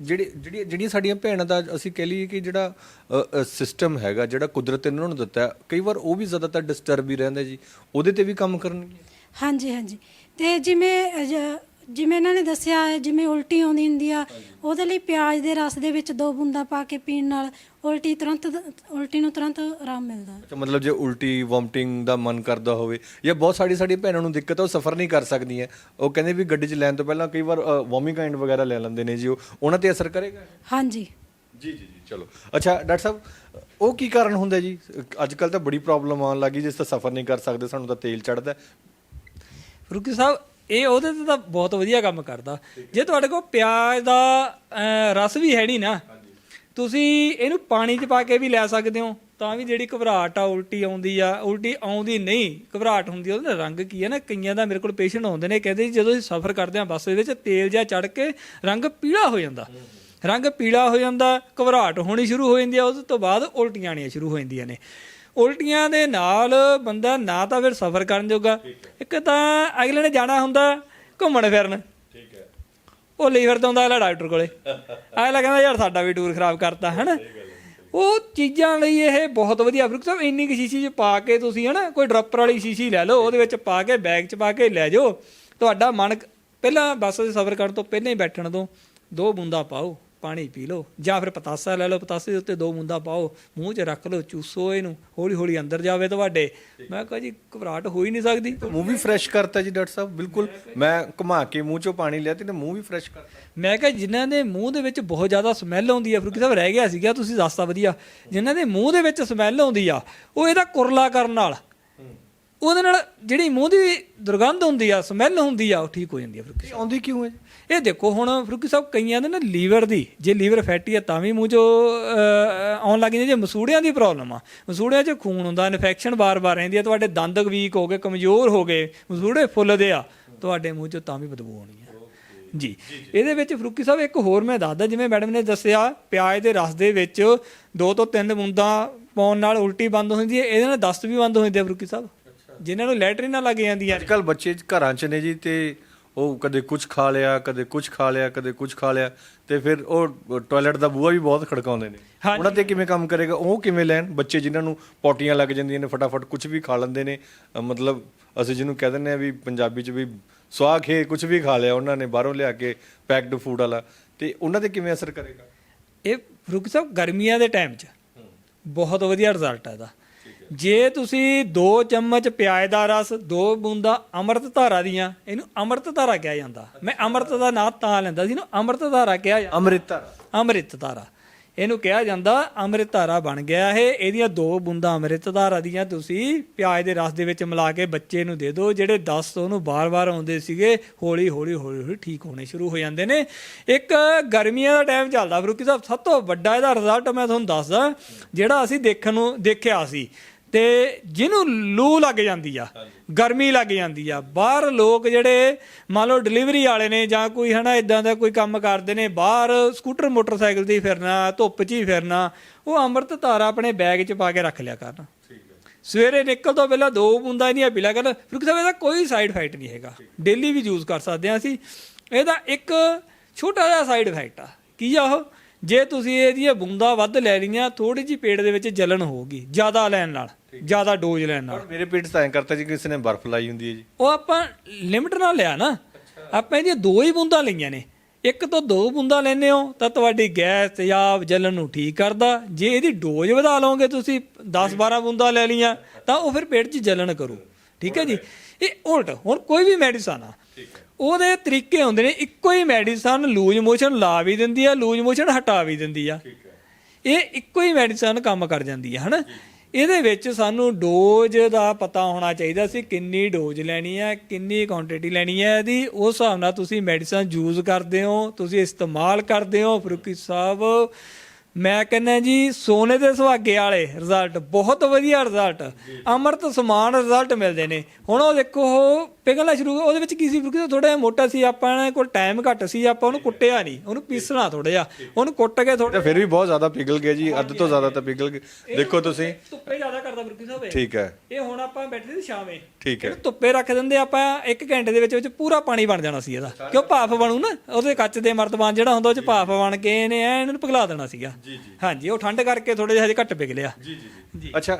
ਜਿਹੜੀ ਜਿਹੜੀ, ਜਿਹੜੀਆਂ ਸਾਡੀਆਂ ਭੈਣਾਂ ਦਾ ਅਸੀਂ ਕਹਿ ਲਈਏ ਕਿ ਜਿਹੜਾ ਸਿਸਟਮ ਹੈਗਾ, ਜਿਹੜਾ ਕੁਦਰਤ ਨੇ ਉਹਨਾਂ ਨੂੰ ਦਿੱਤਾ, ਕਈ ਵਾਰ ਉਹ ਵੀ ਜ਼ਿਆਦਾਤਰ ਡਿਸਟਰਬ ਹੀ ਰਹਿੰਦਾ ਜੀ। ਉਹਦੇ ਤੇ ਵੀ ਕੰਮ ਕਰਨਗੇ ਹਾਂਜੀ ਹਾਂਜੀ। ਤੇ ਜਿਵੇਂ ਜਿਵੇਂ ਇਹਨਾਂ ਨੇ ਦੱਸਿਆ ਹੈ, ਜਿਵੇਂ ਉਲਟੀ ਆਉਂਦੀ ਹੁੰਦੀ ਆ ਉਹਦੇ ਲਈ ਪਿਆਜ਼ ਦੇ ਰਸ ਦੇ ਵਿੱਚ ਦੋ ਬੂੰਦਾਂ ਪਾ ਕੇ ਪੀਣ ਨਾਲ ਉਲਟੀ ਤੁਰੰਤ ਉਲਟੀ ਨੂੰ ਤੁਰੰਤ ਆਰਾਮ ਮਿਲਦਾ। ਅੱਛਾ ਮਤਲਬ ਜੇ ਉਲਟੀ ਵੋਮਟਿੰਗ ਦਾ ਮਨ ਕਰਦਾ ਹੋਵੇ ਜਾਂ ਬਹੁਤ ਸਾਡੀ ਸਾਡੀ ਭੈਣਾਂ ਨੂੰ ਦਿੱਕਤ ਹੈ ਉਹ ਸਫ਼ਰ ਨਹੀਂ ਕਰ ਸਕਦੀਆਂ। ਉਹ ਕਹਿੰਦੇ ਵੀ ਗੱਡੀ 'ਚ ਲੈਣ ਤੋਂ ਪਹਿਲਾਂ ਕਈ ਵਾਰ ਵੋਮਿੰਗ ਕਾਈਂਡ ਵਗੈਰਾ ਲੈ ਲੈਂਦੇ ਨੇ ਜੀ ਉਹ ਉਹਨਾਂ ਤੇ ਅਸਰ ਕਰੇਗਾ? ਹਾਂਜੀ। ਜੀ ਜੀ ਜੀ ਚਲੋ। ਅੱਛਾ ਡਾਕਟਰ ਸਾਹਿਬ ਉਹ ਕੀ ਕਾਰਨ ਹੁੰਦਾ ਜੀ? ਅੱਜ ਕੱਲ ਤਾਂ ਬੜੀ ਪ੍ਰੋਬਲਮ ਆਉਣ ਲੱਗੀ ਜਿਸ ਤਾਂ ਸਫ਼ਰ ਨਹੀਂ ਕਰ ਸਕਦੇ ਸਾਨੂੰ ਤਾਂ ਤੇਲ ਚੜਦਾ ਫਰੂਕੀ ਸਾਹਿਬ ਇਹ ਉਹਦੇ ਤੇ ਤਾਂ ਬਹੁਤ ਵਧੀਆ ਕੰਮ ਕਰਦਾ। ਜੇ ਤੁਹਾਡੇ ਕੋਲ ਪਿਆਜ਼ ਦਾ ਅਹ, ਰਸ ਵੀ ਹੈ ਨਹੀਂ ਨਾ ਤੁਸੀਂ ਇਹਨੂੰ ਪਾਣੀ 'ਚ ਪਾ ਕੇ ਵੀ ਲੈ ਸਕਦੇ ਹੋ। ਤਾਂ ਵੀ ਜਿਹੜੀ ਘਬਰਾਹਟ ਆ ਉਲਟੀ ਆਉਂਦੀ ਆ ਉਲਟੀ ਆਉਂਦੀ ਨਹੀਂ ਘਬਰਾਹਟ ਹੁੰਦੀ ਆ, ਉਹਦਾ ਰੰਗ ਕੀ ਹੈ ਨਾ ਕਈਆਂ ਦਾ ਮੇਰੇ ਕੋਲ ਪੇਸ਼ੈਂਟ ਆਉਂਦੇ ਨੇ ਕਹਿੰਦੇ ਜੀ ਜਦੋਂ ਅਸੀਂ ਸਫ਼ਰ ਕਰਦੇ ਹਾਂ ਬੱਸ ਦੇ ਵਿੱਚ ਤੇਲ ਜਿਹਾ ਚੜ ਕੇ ਰੰਗ ਪੀਲਾ ਹੋ ਜਾਂਦਾ। ਰੰਗ ਪੀਲਾ ਹੋ ਜਾਂਦਾ ਘਬਰਾਹਟ ਹੋਣੀ ਸ਼ੁਰੂ ਹੋ ਜਾਂਦੀ ਆ ਉਸ ਤੋਂ ਬਾਅਦ ਉਲਟੀਆਂ ਆਣੀਆਂ ਸ਼ੁਰੂ ਹੋ ਜਾਂਦੀਆਂ ਨੇ। ਉਲਟੀਆਂ ਦੇ ਨਾਲ ਬੰਦਾ ਨਾ ਤਾਂ ਫਿਰ ਸਫ਼ਰ ਕਰਨ ਜੋਗਾ। ਇੱਕ ਤਾਂ ਅਗਲੇ ਨੇ ਜਾਣਾ ਹੁੰਦਾ ਘੁੰਮਣ ਫਿਰਨ। ਠੀਕ ਹੈ। ਉਹ ਲਈ ਫਿਰਦਾ ਹੁੰਦਾ ਅਗਲਾ ਡਾਕਟਰ ਕੋਲੇ। ਅਗਲਾ ਕਹਿੰਦਾ ਯਾਰ ਸਾਡਾ ਵੀ ਟੂਰ ਖਰਾਬ ਕਰਤਾ ਹਨਾ? ਉਹ ਚੀਜ਼ਾਂ ਲਈ ਇਹ ਬਹੁਤ ਵਧੀਆ। ਫ਼ਰਕ ਸਾਹਿਬ ਇੰਨੀ ਕਿ ਸ਼ੀਸ਼ੀ ਚ ਪਾ ਕੇ ਤੁਸੀਂ ਹਨਾ ਕੋਈ ਡਰਾਪਰ ਵਾਲੀ ਸ਼ੀਸ਼ੀ ਲੈ ਲਓ ਉਹਦੇ ਵਿੱਚ ਪਾ ਕੇ ਬੈਗ ਚ ਪਾ ਕੇ ਲੈ ਜਾਓ। ਤੁਹਾਡਾ ਮਨ ਪਹਿਲਾਂ ਬੱਸ ਦੇ ਸਫ਼ਰ ਕਰਨ ਤੋਂ ਪਹਿਲਾਂ ਹੀ ਬੈਠਣ ਤੋਂ ਦੋ ਬੂੰਦਾਂ ਪਾਓ। ਪਾਣੀ ਪੀ ਲਓ ਜਾਂ ਫਿਰ ਪਤਾਸਾ ਲੈ ਲਓ ਪਤਾਸੇ ਦੇ ਉੱਤੇ ਦੋ ਬੂੰਦਾਂ ਪਾਓ ਮੂੰਹ 'ਚ ਰੱਖ ਲਓ ਚੂਸੋ ਇਹਨੂੰ ਹੌਲੀ ਹੌਲੀ ਅੰਦਰ ਜਾਵੇ ਤੁਹਾਡੇ। ਮੈਂ ਕਹਾਂ ਜੀ ਘਬਰਾਹਟ ਹੋ ਹੀ ਨਹੀਂ ਸਕਦੀ। ਮੂੰਹ ਵੀ ਫਰੈਸ਼ ਕਰਤਾ ਜੀ ਡਾਕਟਰ ਸਾਹਿਬ ਬਿਲਕੁਲ। ਮੈਂ ਘੁਮਾ ਕੇ ਮੂੰਹ ਚੋਂ ਪਾਣੀ ਲਿਆ ਤੇ ਮੂੰਹ ਵੀ ਫਰੈਸ਼ ਕਰਤਾ। ਮੈਂ ਕਿਹਾ ਜਿਨ੍ਹਾਂ ਦੇ ਮੂੰਹ ਦੇ ਵਿੱਚ ਬਹੁਤ ਜ਼ਿਆਦਾ ਸਮੈਲ ਆਉਂਦੀ ਆ ਫਰੂਕੀ ਸਾਹਿਬ ਰਹਿ ਗਿਆ ਸੀਗਾ ਤੁਸੀਂ ਦੱਸਤਾ ਵਧੀਆ। ਜਿਨ੍ਹਾਂ ਦੇ ਮੂੰਹ ਦੇ ਵਿੱਚ ਸਮੈਲ ਆਉਂਦੀ ਆ ਉਹ ਇਹਦਾ ਕੁਰਲਾ ਕਰਨ ਨਾਲ ਉਹਦੇ ਨਾਲ ਜਿਹੜੀ ਮੂੰਹ ਦੀ ਦੁਰਗੰਧ ਹੁੰਦੀ ਆ ਸਮੈਲ ਹੁੰਦੀ ਆ ਉਹ ਠੀਕ ਹੋ ਜਾਂਦੀ ਆ ਫਰੂਕੀ ਇਹ ਆਉਂਦੀ ਕਿਉਂ ਹੈ? ਸਾਹਿਬ ਇਹ ਦੇਖੋ ਹੁਣ ਫਰੂਕੀ ਸਾਹਿਬ ਕਈਆਂ ਦੇ ਨਾ ਲੀਵਰ ਦੀ ਜੇ ਲੀਵਰ ਫੈਟੀ ਆ ਤਾਂ ਵੀ ਮੂੰਹ 'ਚੋਂ ਆਉਣ ਲੱਗ ਜਾਂਦੀ ਜੇ ਮਸੂੜਿਆਂ ਦੀ ਪ੍ਰੋਬਲਮ ਆ ਮਸੂੜਿਆਂ 'ਚ ਖੂਨ ਹੁੰਦਾ ਇਨਫੈਕਸ਼ਨ ਬਾਰ-ਬਾਰ ਰਹਿੰਦੀ ਆ ਤੁਹਾਡੇ ਦੰਦ ਵੀਕ ਹੋ ਗਏ ਕਮਜ਼ੋਰ ਹੋ ਗਏ ਮਸੂੜੇ ਫੁੱਲਦੇ ਆ ਤੁਹਾਡੇ ਮੂੰਹ 'ਚੋਂ ਤਾਂ ਵੀ ਬਦਬੂ ਆਉਣੀ ਆ। ਜੀ ਇਹਦੇ ਵਿੱਚ ਫਰੂਕੀ ਸਾਹਿਬ ਇੱਕ ਹੋਰ ਮੈਂ ਦੱਸਦਾ ਜਿਵੇਂ ਮੈਡਮ ਨੇ ਦੱਸਿਆ ਪਿਆਜ਼ ਦੇ ਰਸ ਦੇ ਵਿੱਚ ਦੋ ਤੋਂ ਤਿੰਨ ਬੂੰਦਾਂ ਪਾਉਣ ਨਾਲ ਉਲਟੀ ਬੰਦ ਹੁੰਦੀ ਹੈ ਇਹਦੇ ਨਾਲ ਦਸਤ ਵੀ ਬੰਦ ਹੋ ਜਾਂਦੇ ਆ ਫਰੂਕੀ ਸਾਹਿਬ। ਜਿਨ੍ਹਾਂ ਨੂੰ ਲੈਟਰਿਨ ਲੱਗ ਜਾਂਦੀਆਂ। ਅੱਜ ਕੱਲ ਬੱਚੇ ਘਰਾਂ 'ਚ ਨੇ ਜੀ ਤੇ ਉਹ ਕਦੇ ਕੁਝ ਖਾ ਲਿਆ ਕਦੇ ਕੁਝ ਖਾ ਲਿਆ ਕਦੇ ਕੁਝ ਖਾ ਲਿਆ ਤੇ ਫਿਰ ਉਹ ਟਾਇਲਟ ਦਾ ਬੂਹਾ ਵੀ ਬਹੁਤ ਖੜਕਾਉਂਦੇ ਨੇ। ਉਹਨਾਂ ਤੇ ਕਿਵੇਂ ਕੰਮ ਕਰੇਗਾ ਉਹ ਕਿਵੇਂ ਲੈਣ? ਬੱਚੇ ਜਿਨ੍ਹਾਂ ਨੂੰ ਪੋਟੀਆਂ ਲੱਗ ਜਾਂਦੀਆਂ ਨੇ ਫਟਾਫਟ ਕੁਝ ਵੀ ਖਾ ਲੈਂਦੇ ਨੇ। ਅ, ਮਤਲਬ ਅਸੀਂ ਜਿਹਨੂੰ ਕਹਿ ਦਿੰਦੇ ਆ ਵੀ ਪੰਜਾਬੀ 'ਚ ਵੀ ਸਵਾਹ ਖੇ ਕੁਝ ਵੀ ਖਾ ਲਿਆ ਉਹਨਾਂ ਨੇ ਬਾਹਰੋਂ ਲਿਆ ਕੇ ਪੈਕਡ ਫੂਡ ਵਾਲਾ। ਤੇ ਉਹਨਾਂ ਤੇ ਕਿਵੇਂ ਅਸਰ ਕਰੇਗਾ? ਇਹ ਫਰੂਕੀ ਸਾਹਿਬ ਗਰਮੀਆਂ ਦੇ ਟਾਈਮ 'ਚ ਬਹੁਤ ਵਧੀਆ ਰਿਜ਼ਲਟ ਹੈ ਇਹਦਾ। ਜੇ ਤੁਸੀਂ 2 ਚਮਚ ਪਿਆਜ਼ ਦਾ ਰਸ 2 ਬੂੰਦਾਂ ਅੰਮ੍ਰਿਤ ਧਾਰਾ ਦੀਆਂ ਇਹਨੂੰ ਅੰਮ੍ਰਿਤ ਧਾਰਾ ਕਿਹਾ ਜਾਂਦਾ। ਮੈਂ ਅੰਮ੍ਰਿਤ ਦਾ ਨਾਂ ਤਾਂ ਲੈਂਦਾ ਸੀ ਇਹਨੂੰ ਅੰਮ੍ਰਿਤ ਧਾਰਾ ਕਿਹਾ ਜਾਂਦਾ। ਅੰਮ੍ਰਿਤਾ ਅੰਮ੍ਰਿਤ ਧਾਰਾ। ਇਹਨੂੰ ਕਿਹਾ ਜਾਂਦਾ ਅੰਮ੍ਰਿਤ ਧਾਰਾ ਬਣ ਗਿਆ ਇਹ। ਇਹਦੀਆਂ ਦੋ ਬੂੰਦਾਂ ਅੰਮ੍ਰਿਤ ਧਾਰਾ ਦੀਆਂ ਤੁਸੀਂ ਪਿਆਜ਼ ਦੇ ਰਸ ਦੇ ਵਿੱਚ ਮਿਲਾ ਕੇ ਬੱਚੇ ਨੂੰ ਦੇ ਦਿਓ ਜਿਹੜੇ 10 ਉਹਨੂੰ ਬਾਰ-ਬਾਰ ਆਉਂਦੇ ਸੀਗੇ ਹੌਲੀ ਹੌਲੀ ਹੌਲੀ ਹੌਲੀ ਠੀਕ ਹੋਣੇ ਸ਼ੁਰੂ ਹੋ ਜਾਂਦੇ ਨੇ। ਇੱਕ ਗਰਮੀਆਂ ਦਾ ਟਾਈਮ ਚੱਲਦਾ ਫਰੂਕੀ ਸਾਹਿਬ ਸਭ ਤੋਂ ਵੱਡਾ ਇਹਦਾ ਰਿਜ਼ਲਟ ਮੈਂ ਤੁਹਾਨੂੰ ਦੱਸਦਾ ਜਿਹੜਾ ਅਸੀਂ ਦੇਖਣ ਨੂੰ ਦੇਖਿਆ ਸੀ। ਤੇ ਜਿਹਨੂੰ ਲੂ ਲੱਗ ਜਾਂਦੀ ਆ, ਗਰਮੀ ਲੱਗ ਜਾਂਦੀ ਆ, ਬਾਹਰ ਲੋਕ ਜਿਹੜੇ ਮੰਨ ਲਓ ਡਿਲੀਵਰੀ ਵਾਲੇ ਨੇ ਜਾਂ ਕੋਈ ਹਨਾ ਇਦਾਂ ਦਾ ਕੋਈ ਕੰਮ ਕਰਦੇ ਨੇ, ਬਾਹਰ ਸਕੂਟਰ ਮੋਟਰਸਾਈਕਲ ਤੇ ਹੀ ਫਿਰਨਾ, ਧੁੱਪ 'ਚ ਹੀ ਫਿਰਨਾ, ਉਹ ਅੰਮ੍ਰਿਤ ਧਾਰਾ ਆਪਣੇ ਬੈਗ 'ਚ ਪਾ ਕੇ ਰੱਖ ਲਿਆ ਕਰਨ। ਸਵੇਰੇ ਨਿਕਲ ਤੋਂ ਪਹਿਲਾਂ ਦੋ ਬੂੰਦਾਂ ਇਹਦੀਆਂ ਪੀ ਲਿਆ ਕਰਨ, ਫਿਰ ਸਾਹਿਬ ਇਹਦਾ ਕੋਈ ਸਾਈਡ ਇਫੈਕਟ ਨਹੀਂ ਹੈਗਾ। ਡੇਲੀ ਵੀ ਯੂਜ਼ ਕਰ ਸਕਦੇ ਆ ਅਸੀਂ। ਇਹਦਾ ਇੱਕ ਛੋਟਾ ਜਿਹਾ ਸਾਈਡ ਇਫੈਕਟ ਆ। ਕੀ ਆ ਉਹ? ਜੇ ਤੁਸੀਂ ਇਹਦੀਆਂ ਬੂੰਦਾਂ ਵੱਧ ਲੈ ਲਈਆਂ ਥੋੜੀ ਜਿਹੀ ਪੇਟ ਦੇ ਵਿੱਚ ਜਲਨ ਹੋਊਗੀ, ਜ਼ਿਆਦਾ ਲੈਣ ਨਾਲ। ਜ਼ਿਆਦਾ ਡੋਜ਼ ਲੈਣ ਨਾਲ। ਮੇਰੇ ਪੇਟ ਤਾਂ ਐਂ ਕਰਤਾ ਜੀ ਕਿਸੇ ਨੇ ਬਰਫ਼ ਲਾਈ ਹੁੰਦੀ ਹੈ ਜੀ। ਉਹ ਆਪਾਂ ਲਿਮਟ ਨਾਲ ਲਿਆ ਨਾ। ਆਪਾਂ ਇਹਦੀਆਂ ਦੋ ਹੀ ਬੂੰਦਾਂ ਲਈਆਂ ਨੇ। ਇੱਕ ਤੋਂ ਦੋ ਬੂੰਦਾਂ ਲੈਨੇ ਹੋ ਤਾਂ ਤੁਹਾਡੀ ਗੈਸ ਤੇਜ਼ਾਬ ਜਲਨ ਨੂੰ ਠੀਕ ਕਰਦਾ। ਜੇ ਇਹਦੀ ਡੋਜ਼ ਵਧਾ ਲਓਗੇ ਤੁਸੀਂ 10 12 ਬੂੰਦਾਂ ਲੈ ਲਈਆਂ ਤਾਂ ਉਹ ਫਿਰ ਪੇਟ 'ਚ ਜਲਨ ਕਰੂ। ਠੀਕ ਹੈ ਜੀ? ਇਹ ਉਲਟ ਹੁਣ ਕੋਈ ਵੀ ਮੈਡੀਸਨ ਆ। ਉਹਦੇ ਤਰੀਕੇ ਹੁੰਦੇ ਨੇ ਇੱਕੋ ਹੀ ਮੈਡੀਸਨ ਲੂਜ ਮੋਸ਼ਨ ਲਾ ਵੀ ਦਿੰਦੀ ਆ ਲੂਜ ਮੋਸ਼ਨ ਹਟਾ ਵੀ ਦਿੰਦੀ ਆ। ਇਹ ਇੱਕੋ ਹੀ ਮੈਡੀਸਨ ਕੰਮ ਕਰ ਜਾਂਦੀ ਹੈ ਹਨਾ? ਇਹਦੇ ਵਿੱਚ ਸਾਨੂੰ ਡੋਜ਼ ਦਾ ਪਤਾ ਹੋਣਾ ਚਾਹੀਦਾ ਸੀ ਕਿੰਨੀ ਡੋਜ਼ ਲੈਣੀ ਹੈ ਕਿੰਨੀ ਕੁਆਂਟੀਟੀ ਲੈਣੀ ਹੈ। ਇਹਦੀ ਉਸ ਹਿਸਾਬ ਨਾਲ ਤੁਸੀਂ ਮੈਡੀਸਨ ਯੂਜ਼ ਕਰਦੇ ਹੋ ਤੁਸੀਂ ਇਸਤੇਮਾਲ ਕਰਦੇ ਹੋ। ਫਰੂਕੀ ਸਾਹਿਬ ਮੈਂ ਕਹਿੰਦਾ ਜੀ ਸੋਨੇ ਦੇ ਸੁਹਾਗੇ ਵਾਲੇ ਰਿਜ਼ਲਟ ਬਹੁਤ ਵਧੀਆ ਰਿਜ਼ਲਟ ਅਮਰਤ ਸਮਾਨ ਰਿਜ਼ਲਟ ਮਿਲਦੇ ਨੇ। ਹੁਣ ਉਹ ਦੇਖੋ ਪਿਘਲਣਾ ਸ਼ੁਰੂ ਹੋ- ਉਹਦੇ ਵਿੱਚ ਕੀ ਸੀ? ਕਿਉਂਕਿ ਥੋੜਾ ਜਿਹਾ ਮੋਟਾ ਸੀ ਆਪਾਂ ਨੇ ਕੋਲ ਟਾਈਮ ਘੱਟ ਸੀ ਆਪਾਂ ਉਹਨੂੰ ਕੁੱਟਿਆ ਨਹੀਂ। ਉਹਨੂੰ ਪੀਸਣਾ ਥੋੜਾ ਜਿਹਾ। ਉਹਨੂੰ ਕੁੱਟ ਕੇ ਥੋੜਾ ਫਿਰ ਵੀ ਬਹੁਤ ਜ਼ਿਆਦਾ ਪਿਘਲ ਗਿਆ ਜੀ। ਅੱਧ ਤੋਂ ਜ਼ਿਆਦਾ ਤਾਂ ਪਿਘਲ ਗਿਆ ਦੇਖੋ ਤੁਸੀਂ। ਧੁੱਪੇ ਜ਼ਿਆਦਾ ਕਰਦਾ ਬਿਰਕੀ ਸਾਹਿਬ। ਠੀਕ ਹੈ। ਇਹ ਹੁਣ ਆਪਾਂ ਬੈਠੇ ਸੀ ਸ਼ਾਮੇ ਠੀਕ ਹੈ। ਧੁੱਪੇ ਰੱਖ ਦਿੰਦੇ ਆਪਾਂ 1 ਘੰਟੇ ਦੇ ਵਿੱਚ ਵਿੱਚ ਪੂਰਾ ਪਾਣੀ ਬਣ ਜਾਣਾ ਸੀ ਇਹਦਾ। ਕਿਉਂ ਭਾਫ ਬਣੂ ਨਾ? ਉਹਦੇ ਕੱਚ ਦੇ ਮਰਤਬਾਨ ਜਿਹੜਾ ਹੁੰਦਾ ਉਹ ਚ ਭਾਫ ਬਣ ਕੇ ਇਹਨੇ ਐ ਇਹਨੂੰ ਪਿਘਲਾ ਦੇਣਾ ਸੀਗਾ। ਹਾਂਜੀ ਉਹ ਠੰਡ ਕਰਕੇ ਥੋੜੇ ਜਿਹਾ ਘੱਟ ਪਿਘਲਿਆ। ਜੀ ਜੀ ਅੱਛਾ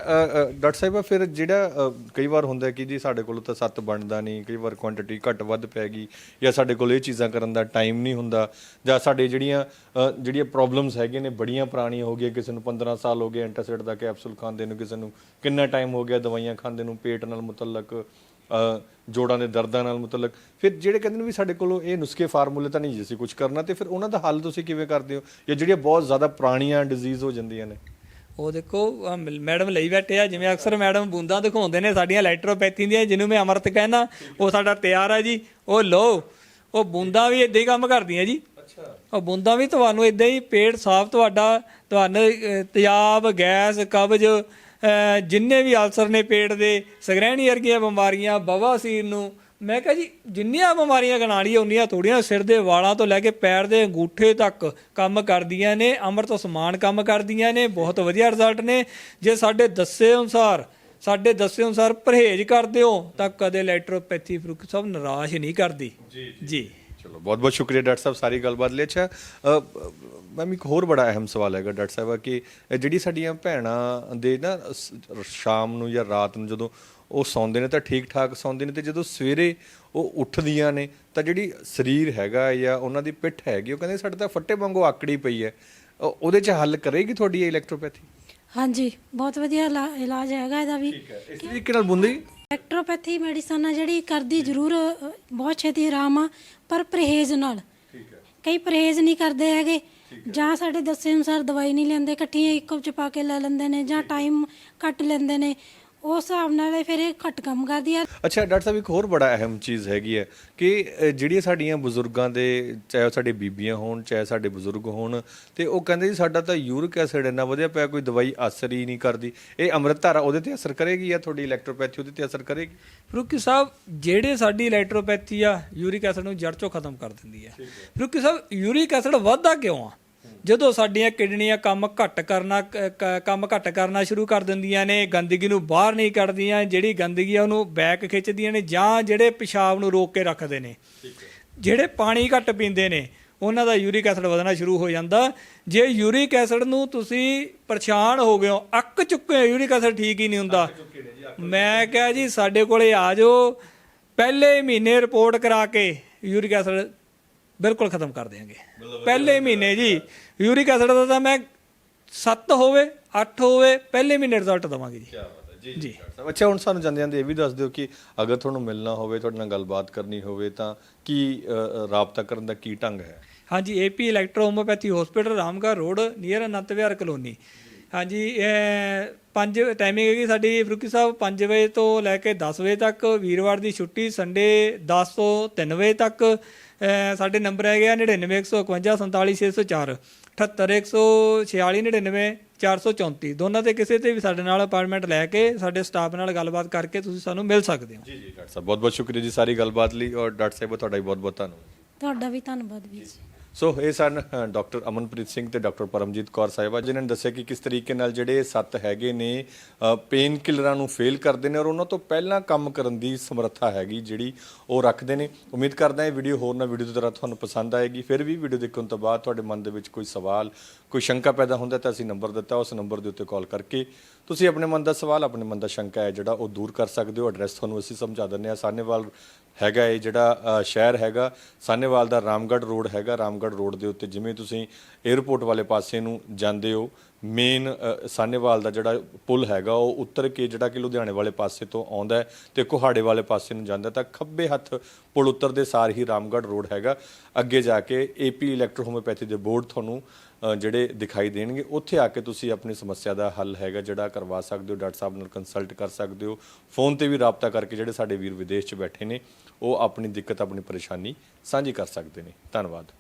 ਡਾਕਟਰ ਸਾਹਿਬਾ ਫਿਰ ਜਿਹੜਾ ਕਈ ਵਾਰ ਹੁੰਦਾ ਕਿ ਜੀ ਸਾਡੇ ਕੋਲ ਤਾਂ ਸੱਤ ਬਣਦਾ ਨਹੀਂ ਕਈ ਵਾਰ ਕੁਆਂਟੀਟੀ ਘੱਟ ਵੱਧ ਪੈ ਗਈ ਜਾਂ ਸਾਡੇ ਕੋਲ ਇਹ ਚੀਜ਼ਾਂ ਕਰਨ ਦਾ ਟਾਈਮ ਨਹੀਂ ਹੁੰਦਾ ਜਾਂ ਸਾਡੇ ਜਿਹੜੀਆਂ ਅ, ਜਿਹੜੀਆਂ ਪ੍ਰੋਬਲਮਸ ਹੈਗੇ ਨੇ ਬੜੀਆਂ ਪੁਰਾਣੀਆਂ ਹੋ ਗਈਆਂ ਕਿਸੇ ਨੂੰ 15 ਸਾਲ ਹੋ ਗਏ ਐਂਟਾਸਿਡ ਦਾ ਕੈਪਸੂਲ ਖਾਂਦੇ ਨੂੰ ਕਿਸੇ ਨੂੰ ਕਿੰਨਾ ਟਾਈਮ ਹੋ ਗਿਆ ਦਵਾਈਆਂ ਖਾਂਦੇ ਨੂੰ ਪੇਟ ਨਾਲ ਮੁਤਲਕ ਅ, ਜੋੜਾਂ ਦੇ ਦਰਦਾਂ ਨਾਲ ਮੁਤਲਕ। ਫਿਰ ਜਿਹੜੇ ਕਹਿੰਦੇ ਨੇ ਵੀ ਸਾਡੇ ਕੋਲ ਇਹ ਨੁਸਖੇ ਫਾਰਮੂਲੇ ਤਾਂ ਨਹੀਂ ਜੀ ਅਸੀਂ ਕੁਝ ਕਰਨਾ ਤੇ ਫਿਰ ਉਹਨਾਂ ਦਾ ਹੱਲ ਤੁਸੀਂ ਕਿਵੇਂ ਕਰਦੇ ਹੋ? ਜਾਂ ਜਿਹੜੀਆਂ ਬਹੁਤ ਜ਼ਿਆਦਾ ਪੁਰਾਣੀਆਂ ਡਿਜ਼ੀਜ਼ ਹੋ ਜਾਂਦੀਆਂ ਨੇ? ਉਹ ਦੇਖੋ ਆਹ ਮਿਲ- ਮੈਡਮ ਲਈ ਬੈਠੇ ਆ ਜਿਵੇਂ ਅਕਸਰ ਮੈਡਮ ਬੂੰਦਾਂ ਦਿਖਾਉਂਦੇ ਨੇ ਸਾਡੀਆਂ ਇਲੈਕਟ੍ਰੋਪੈਥੀ ਦੀਆਂ ਜਿਹਨੂੰ ਮੈਂ ਅਮਰਤ ਕਹਿੰਦਾ ਉਹ ਸਾਡਾ ਤਿਆਰ ਆ ਜੀ। ਉਹ ਲਓ ਉਹ ਬੂੰਦਾਂ ਵੀ ਇਦਾਂ ਹੀ ਕੰਮ ਕਰਦੀਆਂ ਜੀ। ਅੱਛਾ। ਉਹ ਬੂੰਦਾਂ ਵੀ ਤੁਹਾਨੂੰ ਇਦਾਂ ਹੀ ਪੇਟ ਸਾਫ਼ ਤੁਹਾਡਾ ਤੁਹਾਨੂੰ ਅਹ, ਤੇਜ਼ਾਬ ਗੈਸ ਕਬਜ਼ ਅਹ, ਜਿੰਨੇ ਵੀ ਅਲਸਰ ਨੇ ਪੇਟ ਦੇ ਸਗਰੈਣੀ ਵਰਗੀਆਂ ਬਿਮਾਰੀਆਂ ਬਵਾਸੀਰ ਨੂੰ ਮੈਂ ਕਹਾਂ ਜੀ ਜਿੰਨੀਆਂ ਬਿਮਾਰੀਆਂ ਗਣਾ ਲਈਏ ਉਨੀਆਂ ਥੋੜੀਆਂ ਸਿਰ ਦੇ ਵਾਲਾਂ ਤੋਂ ਲੈ ਕੇ ਪੈਰ ਦੇ ਅੰਗੂਠੇ ਤੱਕ ਕੰਮ ਕਰਦੀਆਂ ਨੇ ਅੰਮ੍ਰਿਤ ਸਮਾਨ ਕੰਮ ਕਰਦੀਆਂ ਨੇ ਬਹੁਤ ਵਧੀਆ ਰਿਜ਼ਲਟ ਨੇ। ਜੇ ਸਾਡੇ ਦੱਸੇ ਅਨੁਸਾਰ ਸਾਡੇ ਦੱਸੇ ਅਨੁਸਾਰ ਪਰਹੇਜ਼ ਕਰਦੇ ਹੋ ਤਾਂ ਕਦੇ ਇਲੈਕਟ੍ਰੋਪੈਥੀ ਫਰੂਕ ਸਭ ਨਿਰਾਸ਼ ਨਹੀਂ ਕਰਦੀ। ਜੀ ਜੀ। ਚਲੋ ਬਹੁਤ ਬਹੁਤ ਸ਼ੁਕਰੀਆ ਡਾਕਟਰ ਸਾਹਿਬ ਸਾਰੀ ਗੱਲਬਾਤ ਲਈ। ਅੱਛਾ ਮੈਮ ਇੱਕ ਹੋਰ ਬੜਾ ਅਹਿਮ ਸਵਾਲ ਹੈਗਾ ਡਾਕਟਰ ਸਾਹਿਬ ਕਿ ਜਿਹੜੀ ਸਾਡੀਆਂ ਭੈਣਾਂ ਦੇ ਨਾ ਸ਼ਾਮ ਨੂੰ ਜਾਂ ਰਾਤ ਨੂੰ ਜਦੋਂ ਉਹ ਸੌਂਦੇ ਨੇ ਤਾਂ ਠੀਕ ਠਾਕ ਸੌਂਦੇ ਨੇ ਤੇ ਜਦੋਂ ਸਵੇਰੇ ਉਹ ਉੱਠਦੀਆਂ ਨੇ ਤਾਂ ਜਿਹੜੀ ਸਰੀਰ ਹੈਗਾ ਜਾਂ ਉਹਨਾਂ ਦੀ ਪਿੱਠ ਹੈਗੀ ਉਹ ਕਹਿੰਦੇ ਸਾਡੇ ਤਾਂ ਫੱਟੇ ਵਾਂਗੂ ਆਕੜੀ ਪਈ ਹੈ। ਉਹ- ਉਹਦੇ 'ਚ ਹੱਲ ਕਰੇਗੀ ਤੁਹਾਡੀ ਇਲੈਕਟ੍ਰੋਪੈਥੀ ਹਾਂਜੀ ਬਹੁਤ ਵਧੀਆ ਇਲਾ- ਇਲਾਜ ਹੈਗਾ ਇਹਦਾ ਵੀ। ਠੀਕ ਹੈ। ਇਸ ਤਰੀਕੇ ਨਾਲ ਬੁੰਦੀ? ਇਲੈਕਟ੍ਰੋਪੈਥੀ ਮੈਡੀਸਨ ਆ ਜਿਹੜੀ ਕਰਦੀ ਜ਼ਰੂਰ ਬਹੁਤ ਛੇਤੀ ਆਰਾਮ ਆ ਪਰ ਪਰਹੇਜ਼ ਨਾਲ। ਠੀਕ ਹੈ। ਕਈ ਪਰਹੇਜ਼ ਨਹੀਂ ਕਰਦੇ ਹੈਗੇ। ਜਾਂ ਸਾਡੇ ਦੱਸੇ ਅਨੁਸਾਰ ਦਵਾਈ ਨਹੀਂ ਲੈਂਦੇ ਇਕੱਠੀਆਂ ਇੱਕੋ ਚ ਪਾ ਕੇ ਲੈ ਲੈਂਦੇ ਨੇ ਜਾਂ ਟਾਈਮ ਘੱਟ ਲੈਂਦੇ ਨੇ। ਉਸ ਹਿਸਾਬ ਨਾਲ ਫਿਰ ਇਹ ਘੱਟ ਕੰਮ ਕਰਦੀ ਆ। ਅੱਛਾ ਡਾਕਟਰ ਸਾਹਿਬ ਇੱਕ ਹੋਰ ਬੜਾ ਅਹਿਮ ਚੀਜ਼ ਹੈਗੀ ਹੈ ਕਿ ਅ, ਜਿਹੜੀਆਂ ਸਾਡੀਆਂ ਬਜ਼ੁਰਗਾਂ ਦੇ ਚਾਹੇ ਉਹ ਸਾਡੇ ਬੀਬੀਆਂ ਹੋਣ ਚਾਹੇ ਸਾਡੇ ਬਜ਼ੁਰਗ ਹੋਣ ਤੇ ਉਹ ਕਹਿੰਦੇ ਜੀ ਸਾਡਾ ਤਾਂ ਯੂਰਿਕ ਐਸਿਡ ਇੰਨਾ ਵਧੀਆ ਪਿਆ ਕੋਈ ਦਵਾਈ ਅਸਰ ਹੀ ਨਹੀਂ ਕਰਦੀ। ਇਹ ਅੰਮ੍ਰਿਤ ਧਾਰਾ ਉਹਦੇ ਤੇ ਅਸਰ ਕਰੇਗੀ ਜਾਂ ਤੁਹਾਡੀ ਇਲੈਕਟ੍ਰੋਪੈਥੀ ਉਹਦੇ ਤੇ ਅਸਰ ਕਰੇਗੀ? ਫਰੂਕੀ ਸਾਹਿਬ ਜਿਹੜੇ ਸਾਡੀ ਇਲੈਕਟ੍ਰੋਪੈਥੀ ਆ ਯੂਰਿਕ ਐਸਿਡ ਨੂੰ ਜੜ ਚੋਂ ਖਤਮ ਕਰ ਦਿੰਦੀ ਆ ਫਰੂਕੀ ਸਾਹਿਬ ਯੂਰਿਕ ਐਸਿਡ ਵੱਧਦਾ ਕਿਉਂ ਆ? ਜਦੋਂ ਸਾਡੀਆਂ ਕਿਡਨੀਆਂ ਕੰਮ ਘੱਟ ਕਰਨਾ ਕੰਮ ਘੱਟ ਕਰਨਾ ਸ਼ੁਰੂ ਕਰ ਦਿੰਦੀਆਂ ਨੇ ਗੰਦਗੀ ਨੂੰ ਬਾਹਰ ਨਹੀਂ ਕੱਢਦੀਆਂ ਜਿਹੜੀ ਗੰਦਗੀ ਆ ਉਹਨੂੰ ਬੈਕ ਖਿੱਚਦੀਆਂ ਨੇ ਜਾਂ ਜਿਹੜੇ ਪਿਸ਼ਾਬ ਨੂੰ ਰੋਕ ਕੇ ਰੱਖਦੇ ਨੇ। ਜਿਹੜੇ ਪਾਣੀ ਘੱਟ ਪੀਂਦੇ ਨੇ ਉਹਨਾਂ ਦਾ ਯੂਰਿਕ ਐਸਿਡ ਵਧਣਾ ਸ਼ੁਰੂ ਹੋ ਜਾਂਦਾ। ਜੇ ਯੂਰਿਕ ਐਸਿਡ ਨੂੰ ਤੁਸੀਂ ਪਰੇਸ਼ਾਨ ਹੋ ਗਏ ਹੋ ਅੱਕ ਚੁੱਕੇ ਹੋ ਯੂਰਿਕ ਐਸਿਡ ਠੀਕ ਹੀ ਨਹੀਂ ਹੁੰਦਾ। ਮੈਂ ਕਿਹਾ ਜੀ ਸਾਡੇ ਕੋਲੇ ਆ ਜਾਓ ਪਹਿਲੇ ਮਹੀਨੇ ਰਿਪੋਰਟ ਕਰਾ ਕੇ ਯੂਰਿਕ ਐਸਿਡ ਬਿਲਕੁਲ ਖਤਮ ਕਰ ਦਿਆਂਗੇ। ਪਹਿਲੇ ਮਹੀਨੇ ਜੀ ਯੂਰਿਕ ਐਸਿਡ ਦਾ ਤਾਂ ਮੈਂ 7 ਹੋਵੇ 8 ਹੋਵੇ ਪਹਿਲੇ ਮਹੀਨੇ ਰਿਜ਼ਲਟ ਦਵਾਂਗੇ ਜੀ। ਜੀ ਅੱਛਾ ਹੁਣ ਸਾਨੂੰ ਜਾਂਦੇ ਜਾਂਦੇ ਇਹ ਵੀ ਦੱਸ ਦਿਓ ਕਿ ਅਗਰ ਤੁਹਾਨੂੰ ਮਿਲਣਾ ਹੋਵੇ ਤੁਹਾਡੇ ਨਾਲ ਗੱਲਬਾਤ ਕਰਨੀ ਹੋਵੇ ਤਾਂ ਕੀ ਰਾਬਤਾ ਕਰਨ ਦਾ ਕੀ ਢੰਗ ਹੈ? ਹਾਂਜੀ AP electro homeopathy hospital Ramgarh road near Anant Vihar colony ਹਾਂਜੀ ਇਹ ਪੰਜ ਟਾਈਮਿੰਗ ਹੈਗੀ ਸਾਡੀ ਫਰੂਕੀ ਸਾਹਿਬ 5 ਵਜੇ ਤੋਂ ਲੈ ਕੇ 10 ਵਜੇ ਤੱਕ ਵੀਰਵਾਰ ਦੀ ਛੁੱਟੀ ਸੰਡੇ 10 ਤੋਂ 3 ਵਜੇ ਤੱਕ ਸਾਡੇ ਨੰਬਰ ਹੈਗੇ ਆ 9915547604 7814699 434 ਦੋਨਾਂ ਤੇ ਕਿਸੇ ਤੇ ਵੀ ਸਾਡੇ ਨਾਲ ਅਪਾਇੰਟਮੈਂਟ ਲੈ ਕੇ ਸਾਡੇ ਸਟਾਫ ਨਾਲ ਗੱਲਬਾਤ ਕਰਕੇ ਤੁਸੀਂ ਸਾਨੂੰ ਮਿਲ ਸਕਦੇ ਹੋ। ਜੀ ਜੀ ਡਾਕਟਰ ਸਾਹਿਬ ਬਹੁਤ ਬਹੁਤ ਸ਼ੁਕਰੀਆ ਜੀ ਸਾਰੀ ਗੱਲਬਾਤ ਲਈ ਔਰ ਡਾਕਟਰ ਸਾਹਿਬ ਤੁਹਾਡਾ ਵੀ ਬਹੁਤ ਬਹੁਤ ਧੰਨਵਾਦ। ਤੁਹਾਡਾ ਵੀ ਧੰਨਵਾਦ ਵੀਰ ਜੀ। ਸੋ ਇਹ ਸਨ ਡਾਕਟਰ ਅਮਨਪ੍ਰੀਤ ਸਿੰਘ ਤੇ ਡਾਕਟਰ ਪਰਮਜੀਤ ਕੌਰ ਸਾਹਿਬਾ। ਜਿਨ੍ਹਾਂ ਨੇ ਦੱਸਿਆ ਕਿ ਕਿਸ ਤਰੀਕੇ ਨਾਲ ਜਿਹੜੇ ਸੱਤ ਹੈਗੇ ਨੇ ਪੇਨ ਕਿਲਰਾਂ ਨੂੰ ਫੇਲ ਕਰਦੇ ਨੇ ਔਰ ਉਹਨਾਂ ਤੋਂ ਪਹਿਲਾਂ ਕੰਮ ਕਰਨ ਦੀ ਸਮਰੱਥਾ ਹੈਗੀ ਜਿਹੜੀ ਉਹ ਰੱਖਦੇ ਨੇ। ਉਮੀਦ ਕਰਦਾ ਇਹ ਵੀਡੀਓ ਹੋਰ ਨਾ ਵੀਡੀਓ ਦੀ ਤਰ੍ਹਾਂ ਤੁਹਾਨੂੰ ਪਸੰਦ ਆਏਗੀ। ਫਿਰ ਵੀ ਵੀਡੀਓ ਦੇਖਣ ਤੋਂ ਬਾਅਦ ਤੁਹਾਡੇ ਮਨ ਦੇ ਵਿੱਚ ਕੋਈ ਸਵਾਲ, ਕੋਈ ਸ਼ੰਕਾ ਪੈਦਾ ਹੁੰਦਾ ਤਾਂ ਅਸੀਂ ਨੰਬਰ ਦਿੱਤਾ, ਉਸ ਨੰਬਰ ਦੇ ਉੱਤੇ ਕਾਲ ਕਰਕੇ ਤੁਸੀਂ ਆਪਣੇ ਮਨ ਦਾ ਸਵਾਲ, ਆਪਣੇ ਮਨ ਦਾ ਸ਼ੰਕਾ ਹੈ ਜਿਹੜਾ ਉਹ ਦੂਰ ਕਰ ਸਕਦੇ ਹੋ। ਐਡਰੈਸ ਤੁਹਾਨੂੰ ਅਸੀਂ ਸਮਝਾ ਦਿੰਦੇ ਹਾਂ। ਸਾਨੇਵਾਲ ਹੈਗਾ ਇਹ ਜਿਹੜਾ ਸ਼ਹਿਰ ਹੈਗਾ ਸਾਨੇਵਾਲ ਦਾ ਰਾਮਗੜ੍ਹ ਰੋਡ ਹੈਗਾ, ਰਾਮਗੜ੍ਹ ਰੋਡ ਦੇ ਉੱਤੇ ਜਿਵੇਂ ਤੁਸੀਂ 에ਅਰਪੋਰਟ ਵਾਲੇ ਪਾਸੇ ਨੂੰ ਜਾਂਦੇ ਹੋ ਮੇਨ ਸਾਨੇਵਾਲ ਦਾ ਜਿਹੜਾ ਪੁਲ ਹੈਗਾ, ਉਹ ਉੱਤਰ ਕੇ ਜਿਹੜਾ ਕਿ ਲੁਧਿਆਣੇ ਵਾਲੇ ਪਾਸੇ ਤੋਂ ਆਉਂਦਾ ਹੈ ਤੇ ਕੁਹਾੜੇ ਵਾਲੇ ਪਾਸੇ ਨੂੰ ਜਾਂਦਾ ਤਾਂ ਖੱਬੇ ਹੱਥ ਪੁਲ ਉੱਤਰਦੇ ਸਾਰ ਹੀ ਰਾਮਗੜ੍ਹ ਰੋਡ ਹੈਗਾ। ਅੱਗੇ ਜਾ ਕੇ ਏਪੀ ਇਲੈਕਟ੍ਰੋ ਹੋਮਿਓਪੈਥੀ ਦੇ ਬੋਰਡ ਤੁਹਾਨੂੰ ਜਿਹੜੇ ਦਿਖਾਈ ਦੇਣਗੇ, ਉੱਥੇ ਆ ਕੇ ਤੁਸੀਂ ਆਪਣੀ ਸਮੱਸਿਆ ਦਾ ਹੱਲ ਹੈਗਾ ਜਿਹੜਾ ਕਰਵਾ ਸਕਦੇ ਹੋ, ਡਾਕਟਰ ਸਾਹਿਬ ਨਾਲ ਕੰਸਲਟ ਕਰ ਸਕਦੇ ਹੋ, ਫੋਨ ਤੇ ਵੀ ਰਾਬਤਾ ਕਰਕੇ ਜਿਹੜੇ ਸਾਡੇ ਵੀਰ ਵਿਦੇਸ਼ 'ਚ ਬੈਠੇ ਨੇ ਉਹ ਆਪਣੀ ਦਿੱਕਤ ਆਪਣੀ ਪਰੇਸ਼ਾਨੀ ਸਾਂਝੀ ਕਰ ਸਕਦੇ ਨੇ। ਧੰਨਵਾਦ।